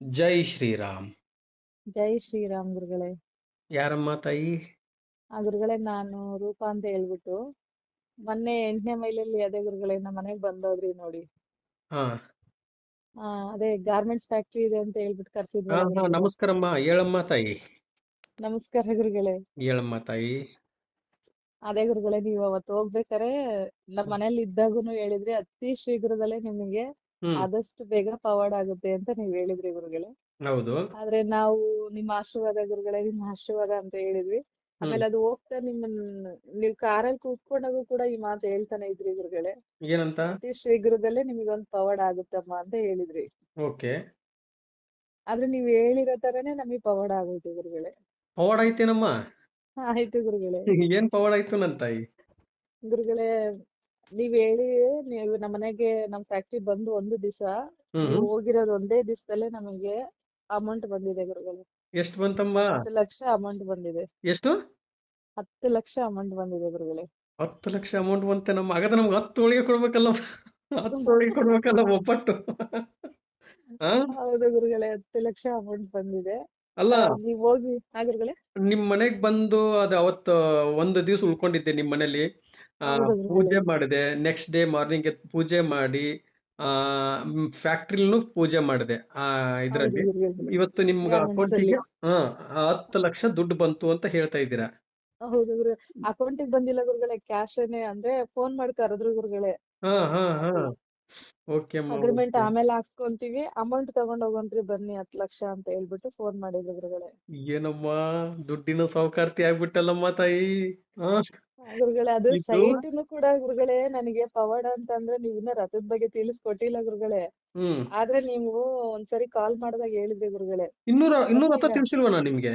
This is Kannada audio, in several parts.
ಜೈ ಶ್ರೀರಾಮ್. ಜೈ ಶ್ರೀರಾಮ್ ಗುರುಗಳೇ. ಯಾರಮ್ಮ ತಾಯಿ? ಆ ಗುರುಗಳೇ ನಾನು ರೂಪಾ ಅಂತ ಹೇಳ್ಬಿಟ್ಟು ಮೊನ್ನೆ ಎಂಟನೇ ಮೈಲಲ್ಲಿ ಅದೇ ಗುರುಗಳೇ ನಮ್ಮ ಮನೆಗೆ ಬಂದೋದ್ರಿ ನೋಡಿ. ಹಾ. ಆ ಅದೇ ಗಾರ್ಮೆಂಟ್ಸ್ ಫ್ಯಾಕ್ಟ್ರಿ ಇದೆ ಅಂತ ಹೇಳ್ಬಿಟ್ಟು ಹಾ ಕರ್ಸಿದ್ರಲ್ಲ ಹಾ ನಮಸ್ಕಾರಮ್ಮ. ಹೇಳಮ್ಮ ತಾಯಿ. ನಮಸ್ಕಾರ ಗುರುಗಳೇ. ಹೇಳಮ್ಮ ತಾಯಿ. ಅದೇ ಗುರುಗಳೇ ನೀವು ಅವತ್ತು ಹೋಗ್ಬೇಕಾರೆ ನಮ್ಮ ಮನೇಲಿ ಇದ್ದಾಗೂನು ಹೇಳಿದ್ರಿ ಅತಿ ಶೀಘ್ರದಲ್ಲೇ ನಿಮಗೆ ಹ್ಮ್. ಆದಷ್ಟು ಬೇಗ ಪವಾಡ ಆಗುತ್ತೆ ಅಂತ ನೀವ್ ಹೇಳಿದ್ರಿ ಗುರುಗಳೇ. ಹೌದು. ಆದ್ರೆ ನಾವು ನಿಮ್ಮ ಆಶೀರ್ವಾದ ಗುರುಗಳೇ ನಿಮ್ಮ ಆಶೀರ್ವಾದ ಅಂತ ಹೇಳಿದ್ವಿ. ಆಮೇಲೆ ಅದು ಹೋಗ್ತಾ ನಿಮ್ಮನ್ ನೀವ್ ಕಾರಲ್ಲಿ ಕೂತ್ಕೊಂಡಾಗೂ ಕೂಡ ಈ ಮಾತು ಹೇಳ್ತಾನೆ ಇದ್ರಿ ಗುರುಗಳೇ. ಏನಂತ? ಅತಿ ಶೀಘ್ರದಲ್ಲೇ ನಿಮಗೊಂದು ಪವಾಡ ಆಗುತ್ತಮ್ಮ ಅಂತ ಹೇಳಿದ್ರಿ. ಓಕೆ. ಆದ್ರೆ ನೀವ್ ಹೇಳಿರೋ ತರನೇ ನಮಗೆ ಪವಾಡ ಆಗೋಯ್ತು ಗುರುಗಳೇ. ಪವಾಡ ಐತೇನಮ್ಮ ಆಯ್ತು ಗುರುಗಳೇ. ಏನ್ ಪವಾಡ ಆಯ್ತು ನನ್ ತಾಯಿ? ಗುರುಗಳೇ ನೀವ್ ಹೇಳಿ ನೀವ್ ನಮ್ ಮನೆಗೆ ನಮ್ ಫ್ಯಾಕ್ಟ್ರಿ ಬಂದು ಒಂದು ದಿವಸ ಹ್ಮ್. ಹೋಗಿರೋದು ಒಂದೇ ದಿವಸದಲ್ಲೇ ನಮಗೆ ಅಮೌಂಟ್ ಬಂದಿದೆ ಗುರುಗಳೇ. ಎಷ್ಟು ಬಂತಮ್ಮ? ಹತ್ತು ಲಕ್ಷ ಅಮೌಂಟ್ ಬಂದಿದೆ. ಎಷ್ಟು? ಹತ್ತು ಲಕ್ಷ ಅಮೌಂಟ್ ಬಂದಿದೆ ಗುರುಗಳೇ. ಹತ್ತು ಲಕ್ಷ ಅಮೌಂಟ್ ಬಂತೇನಮ್ಮ ಹಾಗಾದ್ರೆ ನಮ್ಗೆ ಹತ್ತು ಹೋಳಿಗೆ ಕೊಡ್ಬೇಕಲ್ಲ ಹತ್ತು ಹೋಳಿಗೆ ಕೊಡ್ಬೇಕಲ್ಲ ಒಬ್ಬಟ್ಟು. ಹೌದು ಗುರುಗಳೇ ಹತ್ತು ಲಕ್ಷ ಅಮೌಂಟ್ ಬಂದಿದೆ. ಅಲ್ಲ. ಆ, ನೀವ್ ಹೋಗಿ ಹಾ ನಿಮ್ ಮನೆಗ್ ಬಂದು ಅದು ಅವತ್ತು ಒಂದು ದಿವಸ ಉಳ್ಕೊಂಡಿದ್ದೆ ನಿಮ್ ಮನೇಲಿ ಆ ಪೂಜೆ ಮಾಡಿದೆ. ನೆಕ್ಸ್ಟ್ ಡೇ ಮಾರ್ನಿಂಗ್ ಪೂಜೆ ಮಾಡಿ ಆ ಫ್ಯಾಕ್ಟ್ರಿಲೂ ಪೂಜೆ ಮಾಡಿದೆ. ಆ ಇದರಲ್ಲಿ. ಇವತ್ತು ನಿಮ್ಗ ಅಲ್ಲಿ ಅಕೌಂಟಿಗೆ ಹಾ ಹತ್ತು ಲಕ್ಷ ದುಡ್ಡು ಬಂತು ಅಂತ ಹೇಳ್ತಾ ಇದ್ದೀರಾ? ಹೌದು ಗುರು. ಅಕೌಂಟಿಗೆ ಬಂದಿಲ್ಲ ಗುರುಗಳೇ ಕ್ಯಾಶ್ ಅಂದ್ರೆ ಫೋನ್ ಮಾಡಿ ಕರೆದ್ರು ಗುರುಗಳೇ. ಹಾ ಹಾ ಹಾ. ಓಕೆ ಅಗ್ರಿಮೆಂಟ್ ಆಮೇಲೆ ಹಾಕ್ಸ್ಕೊಂತೀವಿ. ಅಮೌಂಟ್ ತಗೊಂಡ್ ಹೋಗೋಣ್ರಿ ಬನ್ನಿ ಹತ್ತು ಲಕ್ಷ ಅಂತ ಹೇಳ್ಬಿಟ್ಟು ಫೋನ್ ಮಾಡಿದ್ರು ಗುರುಗಳೇ ಏನಮ್ಮ ದುಡ್ಡಿನ ಸಾಹುಕಾರ್ತಿ ಆಗ್ಬಿಟ್ಟಲ್ಲಮ್ಮ ತಾಯಿ? ಗುರುಗಳೇ ಅದು ಸೈಟ್ನು ಕೂಡ ಗುರುಗಳೇ ನನಗೆ ಪವಾಡ ಅಂತಂದ್ರೆ ನೀವು ಇನ್ನ ರಥದ ಬಗ್ಗೆ ತಿಳಿಸ್ಕೊಟ್ಟಿಲ್ಲ ಗುರುಗಳೇ ಆದ್ರೆ ನೀವು ಒಂದ್ಸರಿ ಕಾಲ್ ಮಾಡಿದಾಗ ಹೇಳಿದ್ರಿ ಗುರುಗಳೇ ಇನ್ನೂರ ಇನ್ನೂರ ರಥ ತಿಳಿಸಿಲ್ವನಾ ನಿಮ್ಗೆ?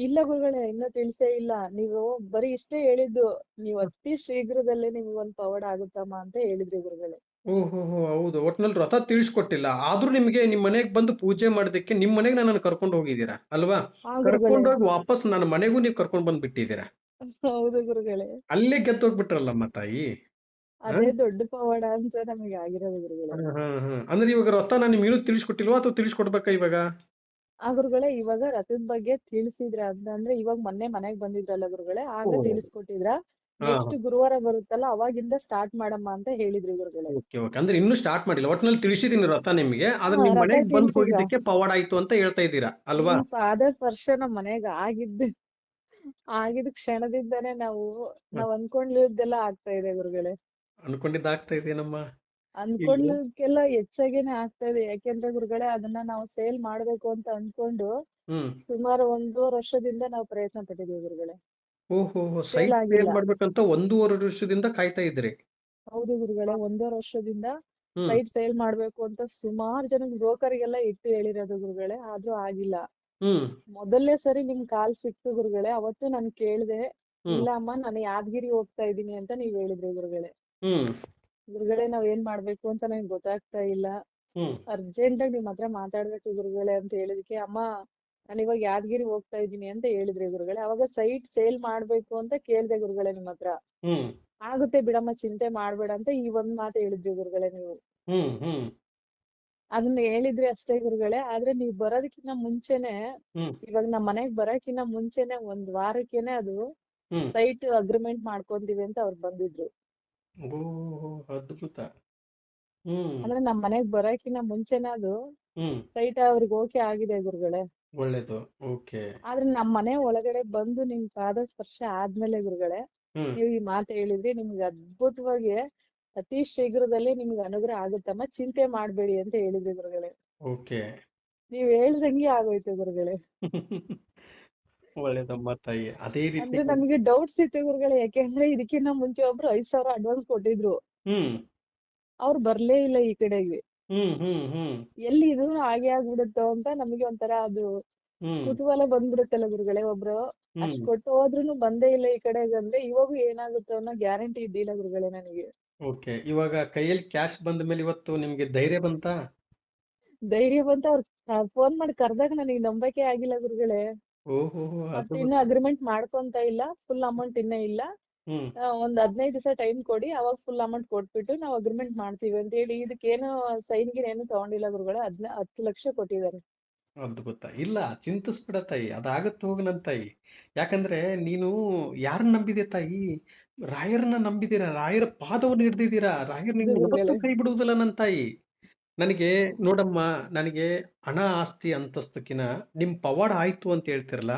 ಇಲ್ಲ ಗುರುಗಳೇ ಇನ್ನೂ ತಿಳಿಸೇ ಇಲ್ಲ. ನೀವು ಬರೀ ಇಷ್ಟೇ ಹೇಳಿದ್ದು. ನೀವು ಅತಿ ಶೀಘ್ರದಲ್ಲೇ ನಿಮ್ಗೊಂದ್ ಪವಾಡ ಆಗುತ್ತಮ್ಮ ಅಂತ ಹೇಳಿದ್ರಿ ಗುರುಗಳೇ ಓಹೋ ಹೌದು. ಒಟ್ನಲ್ಲಿ ರಥ ತಿಳಿಸ್ಕೊಟ್ಟಿಲ್ಲ ಆದ್ರೂ ನಿಮ್ಗೆ ನಿಮ್ ಮನೆಗ್ ಬಂದು ಪೂಜೆ ಮಾಡೋದಕ್ಕೆ ನಿಮ್ ಮನೆಗ್ ನನ್ನನ್ನು ಕರ್ಕೊಂಡು ಹೋಗಿದ್ದೀರಾ? ಅಲ್ವಾ? ಕರ್ಕೊಂಡು ಹೋಗಿ ಕರ್ಕೊಂಡೋಗಿ ವಾಪಸ್ ನನ್ನ ಮನೆಗೂ ನೀವು ಕರ್ಕೊಂಡ್ ಬಂದ್ ಬಿಟ್ಟಿದ್ದೀರಾ? ಹೌದು ಗುರುಗಳೇ. ಅಲ್ಲೇ ಗೆದ್ದೋಗ್ಬಿಟ್ರಲ್ಲಮ್ಮ ತಾಯಿ? ಅದೇ ದೊಡ್ಡ ಪವಾಡ ಅಂತ ನಮಗೆ ಆಗಿರೋದು ಗುರುಗಳೇ. ಹಾ ಹಾ ಹಾ. ಅಂದ್ರೆ ಇವಾಗ ರಥ ನಾನು ನಿಮ್ಗೆ ಇನ್ನೂ ತಿಳಿಸ್ಕೊಟ್ಟಿಲ್ವಾ ಅಥವಾ ತಿಳಿಸ್ಕೊಡ್ಬೇಕಾ ಇವಾಗ? ಆ ಗುರುಗಳೇ ಇವಾಗ ರಥದ ಬಗ್ಗೆ ತಿಳಿಸಿದ್ರ ಅಂತಂದ್ರೆ ಇವಾಗ ಮೊನ್ನೆ ಮನೆಗ್ ಬಂದಿದ್ರಲ್ಲ ಗುರುಗಳೇ ಆಗ ಓ ತಿಳಿಸ್ಕೊಟ್ಟಿದ್ರ. ನೆಕ್ಸ್ಟ್ ಗುರುವಾರ ಬರುತ್ತಲ್ಲ ಅವಾಗಿಂದ ಸ್ಟಾರ್ಟ್ ಮಾಡಮ್ಮ ಅಂತ ಹೇಳಿದ್ರು ಗುರುಗಳೇ. ಓಕೆ ಓಕೆ ಅಂದ್ರೆ ಇನ್ನು ಸ್ಟಾರ್ಟ್ ಮಾಡಿಲ್ಲ. ಒಟ್ನಲ್ಲಿ ತಿಳಿಸಿದೀನಿ ರಥ ನಿಮಗೆ. ಆದ್ರೆ ಹಾ ನಿಮ್ ರಥ ಮನೆಗ್ ಬಂದ್ ಹೋಗಿದ್ದಕ್ಕೆ ಪವಾಡ ಆಯ್ತು ಅಂತ ಹೇಳ್ತಾ ಇದ್ದೀರಾ ಅಲ್ವಾ? ಪಾದ ಸ್ಪರ್ಶ ನಮ್ ಮನೆಗ್ ಆಗಿದ್ದ ಆಗಿದ ಕ್ಷಣದಿಂದಾನೆ ನಾವು. ನಾವ್ ಅನ್ಕೊಂಡಿದ್ದೆಲ್ಲ ಆಗ್ತಾ ಇದೆ ಗುರುಗಳೇ. ಅನ್ಕೊಂಡಿದ್ದ ಆಗ್ತಾ ಇದೆ ನಮ್ಮ ಅನ್ಕೊಂಡಕ್ಕೆಲ್ಲ ಹೆಚ್ಚಾಗೇನೆ ಆಗ್ತಾ ಇದೆ. ಯಾಕೆಂದ್ರೆ ಗುರುಗಳೇ ಅದನ್ನ ನಾವು ಸೇಲ್ ಮಾಡ್ಬೇಕು ಅಂತ ಅನ್ಕೊಂಡು ಹ್ಮ್. ಸುಮಾರು ಒಂದೂವರೆ ವರ್ಷದಿಂದ ನಾವು ಪ್ರಯತ್ನ ಪಟ್ಟಿದೀವಿ ಗುರುಗಳೇ. ಓಹೋ ಸೇಲ್ ಸೈಟ್ ಸೇಲ್ ಆಗಿಲ್ಲ. ಮಾಡ್ಬೇಕಂತ ಒಂದೂವರೆ ವರ್ಷದಿಂದ ಕಾಯ್ತಾ ಇದ್ರಿ. ಹೌದು ಗುರುಗಳೇ ಒಂದೂವರೆ ವರ್ಷದಿಂದ ಹ್ಮ್. ಸೈಟ್ ಸೇಲ್ ಮಾಡ್ಬೇಕು ಅಂತ ಸುಮಾರು ಜನ ಬ್ರೋಕರ್ಗೆಲ್ಲ ಇಟ್ಟು ಹೇಳಿರೋದು ಗುರುಗಳೇ ಆದ್ರೂ ಆಗಿಲ್ಲ. ಹ್ಮ್. ಮೊದಲನೇ ಸರಿ ನಿಮ್ ಕಾಲ್ ಸಿಕ್ತು ಗುರುಗಳೇ ಅವತ್ತು ನಾನು ಕೇಳ್ದೆ ಹ್ಮ್. ಇಲ್ಲ ಅಮ್ಮ ನಾನು ಯಾದಗಿರಿ ಹೋಗ್ತಾ ಇದ್ದೀನಿ ಅಂತ ನೀವ್ ಹೇಳಿದ್ರಿ ಗುರುಗಳೇ. ಹ್ಮ್. ಗುರುಗಳೇ ನಾವ್ ಏನ್ ಮಾಡ್ಬೇಕು ಅಂತ ನಂಗೆ ಗೊತ್ತಾಗ್ತಾ ಇಲ್ಲ. ಹ್ಮ್. ಅರ್ಜೆಂಟ್ ಆಗಿ ನಿಮ್ ಹತ್ರ ಮಾತಾಡ್ಬೇಕು ಗುರುಗಳೇ ಅಂತ ಹೇಳಿದಕ್ಕೆ ಅಮ್ಮ ನಾನು ಇವಾಗ ಯಾದಗಿರಿ ಹೋಗ್ತಾ ಇದ್ದೀನಿ ಅಂತ ಹೇಳಿದ್ರೆ ಗುರುಗಳೇ. ಅವಾಗ ಸೈಟ್ ಸೇಲ್ ಮಾಡ್ಬೇಕು ಅಂತ ಕೇಳ್ದೆ ಗುರುಗಳೇ ನಿಮ್ ಹತ್ರ. ಆಗುತ್ತೆ ಬಿಡಮ್ಮ ಚಿಂತೆ ಮಾಡ್ಬೇಡ ಅಂತ ಈ ಒಂದ್ ಮಾತು ಹೇಳಿದ್ರಿ ಗುರುಗಳೇ ನೀವು. ಅದನ್ನ ಹೇಳಿದ್ರಿ ಅಷ್ಟೇ ಗುರುಗಳೇ. ಆದ್ರೆ ನೀವ್ ಬರೋದಕ್ಕಿಂತ ಮುಂಚೆನೆ ಇವಾಗ ನಮ್ ಮನೆಗ್ ಬರೋಕಿನ್ನ ಮುಂಚೆನೆ ಒಂದ್ ವಾರಕ್ಕೆನೆ ಅದು ಸೈಟ್ ಅಗ್ರಿಮೆಂಟ್ ಮಾಡ್ಕೊಂತೀವಿ ಅಂತ ಅವ್ರು ಬಂದಿದ್ರು. ಅದ್ಭುತ. ಅಂದ್ರೆ ನಮ್ ಮನೆಗ್ ಬರೋಕಿನ್ನ ಮುಂಚೆನೆ ಅದು ಸೈಟ್ ಅವ್ರಿಗೆ ಓಕೆ ಆಗಿದೆ ಗುರುಗಳೇ. ಒಳ್ಳೇದು. ಓಕೆ. ಆದ್ರೆ ನಮ್ ಮನೆ ಒಳಗಡೆ ಬಂದು ನಿಮ್ ಪಾದ ಸ್ಪರ್ಶ ಆದ್ಮೇಲೆ ಗುರುಗಳೇ ನೀವು ಈ ಮಾತು ಹೇಳಿದ್ರಿ ನಿಮ್ಗೆ ಅದ್ಭುತವಾಗಿ ಅತಿ ಶೀಘ್ರದಲ್ಲೇ ನಿಮ್ಗೆ ಅನುಗ್ರಹ ಆಗುತ್ತಮ್ಮ. ಚಿಂತೆ ಮಾಡ್ಬೇಡಿ ಅಂತ ಹೇಳಿದ್ರಿ ಗುರುಗಳೇ. ಓಕೆ. ನೀವ್ ಹೇಳ್ದಂಗೆ ಆಗೋಯ್ತು ಗುರುಗಳೇ. ಒಳ್ಳೇದಮ್ಮ ತಾಯಿ. ಅದೇ ರೀತಿ ಅಂದ್ರೆ ನಮಗೆ ಡೌಟ್ಸ್ ಇತ್ತು ಗುರುಗಳೇ. ಯಾಕೆಂದ್ರೆ ಇದಕ್ಕಿಂತ ಮುಂಚೆ ಒಬ್ರು ಐದ್ ಸಾವಿರ ಅಡ್ವಾನ್ಸ್ ಕೊಟ್ಟಿದ್ರು. ಅವ್ರು ಬರ್ಲೇ ಇಲ್ಲ ಈ ಕಡೆಗೆ. ಹ್ಮ್ ಹ್ಮ್ ಹ್ಮ್. ಎಲ್ಲಿ ಇದು ಹಾಗೆ ಆಗ್ಬಿಡುತ್ತೋ ಅಂತ ನಮಗೆ ಒಂಥರ ಅದು ಹ್ಮ್. ಕುತೂಹಲ ಬಂದ್ಬಿಡುತ್ತಲ್ಲ ಗುರುಗಳೇ ಒಬ್ರು. ಹ್ಮ್. ಅಷ್ಟ್ ಕೊಟ್ಟು ಹೋದ್ರು ಬಂದೇ ಇಲ್ಲ ಈ ಕಡೆ ಅಂದ್ರೆ ಇವಾಗೂ ಏನಾಗುತ್ತೋ ಅನ್ನೋ ಗ್ಯಾರಂಟಿ ಇದ್ದಿಲ್ಲ ಗುರುಗಳೇ ನನಗೆ. ಓಕೆ ಇವಾಗ ಕೈಯಲ್ಲಿ ಕ್ಯಾಶ್ ಬಂದ ಮೇಲೆ ಇವತ್ತು ನಿಮ್ಗೆ ಧೈರ್ಯ ಬಂತಾ? ಧೈರ್ಯ ಬಂತ ಅವ್ರ ಫೋನ್ ಮಾಡಿ ಕರ್ದಾಗ ನನಗೆ ನಂಬಕೆ ಆಗಿಲ್ಲ ಗುರುಗಳೇ. ಓಹೋ ಮತ್ತೆ. ಇನ್ನು ಅಗ್ರಿಮೆಂಟ್ ಮಾಡ್ಕೊಂತ ಇಲ್ಲ ಫುಲ್ ಅಮೌಂಟ್ ಇನ್ನ ಇಲ್ಲ. ಒಂದ್ ಹದಿನೈದು ದಿವಸ ಟೈಮ್ ಕೊಡಿ ಅವಾಗ ಫುಲ್ ಅಮೌಂಟ್ ಕೊಟ್ಬಿಟ್ಟು ನಾವು ಅಗ್ರಿಮೆಂಟ್ ಮಾಡ್ತೀವಿ ಅಂತ ಹೇಳಿ ಇದಕ್ಕೇನು ಸೈನ್ ಗಿನ್ ಏನು ತಗೊಂಡಿಲ್ಲ ಗುರುಗಳೇ ಹದ್ನ ಹತ್ತು ಲಕ್ಷ ಕೊಟ್ಟಿದ್ದಾರೆ. ಅದ್ಭುತ ಇಲ್ಲ ಚಿಂತಿಸ್ಬಿಡ ತಾಯಿ ಅದಾಗತ್ತೆ ಹೋಗು ನನ್ ತಾಯಿ. ಯಾಕಂದ್ರೆ ನೀನು ಯಾರನ್ನ ನಂಬಿದೆ ತಾಯಿ? ರಾಯರನ್ನ ನಂಬಿದಿರ? ರಾಯರ ಪಾದವನ್ನು ಹಿಡ್ದಿದ್ದೀರಾ? ರಾಯರ್ ಯಾವತ್ತೂ ಕೈ ಬಿಡುವುದಿಲ್ಲ ನನ್ ತಾಯಿ. ನನಗೆ ನೋಡಮ್ಮ ನನಗೆ ಹಣ ಆಸ್ತಿ ಅಂತಸ್ತಕ್ಕಿನ ನಿಮ್ ಪವಾಡ ಆಯ್ತು ಅಂತ ಹೇಳ್ತಿರಲ್ಲ?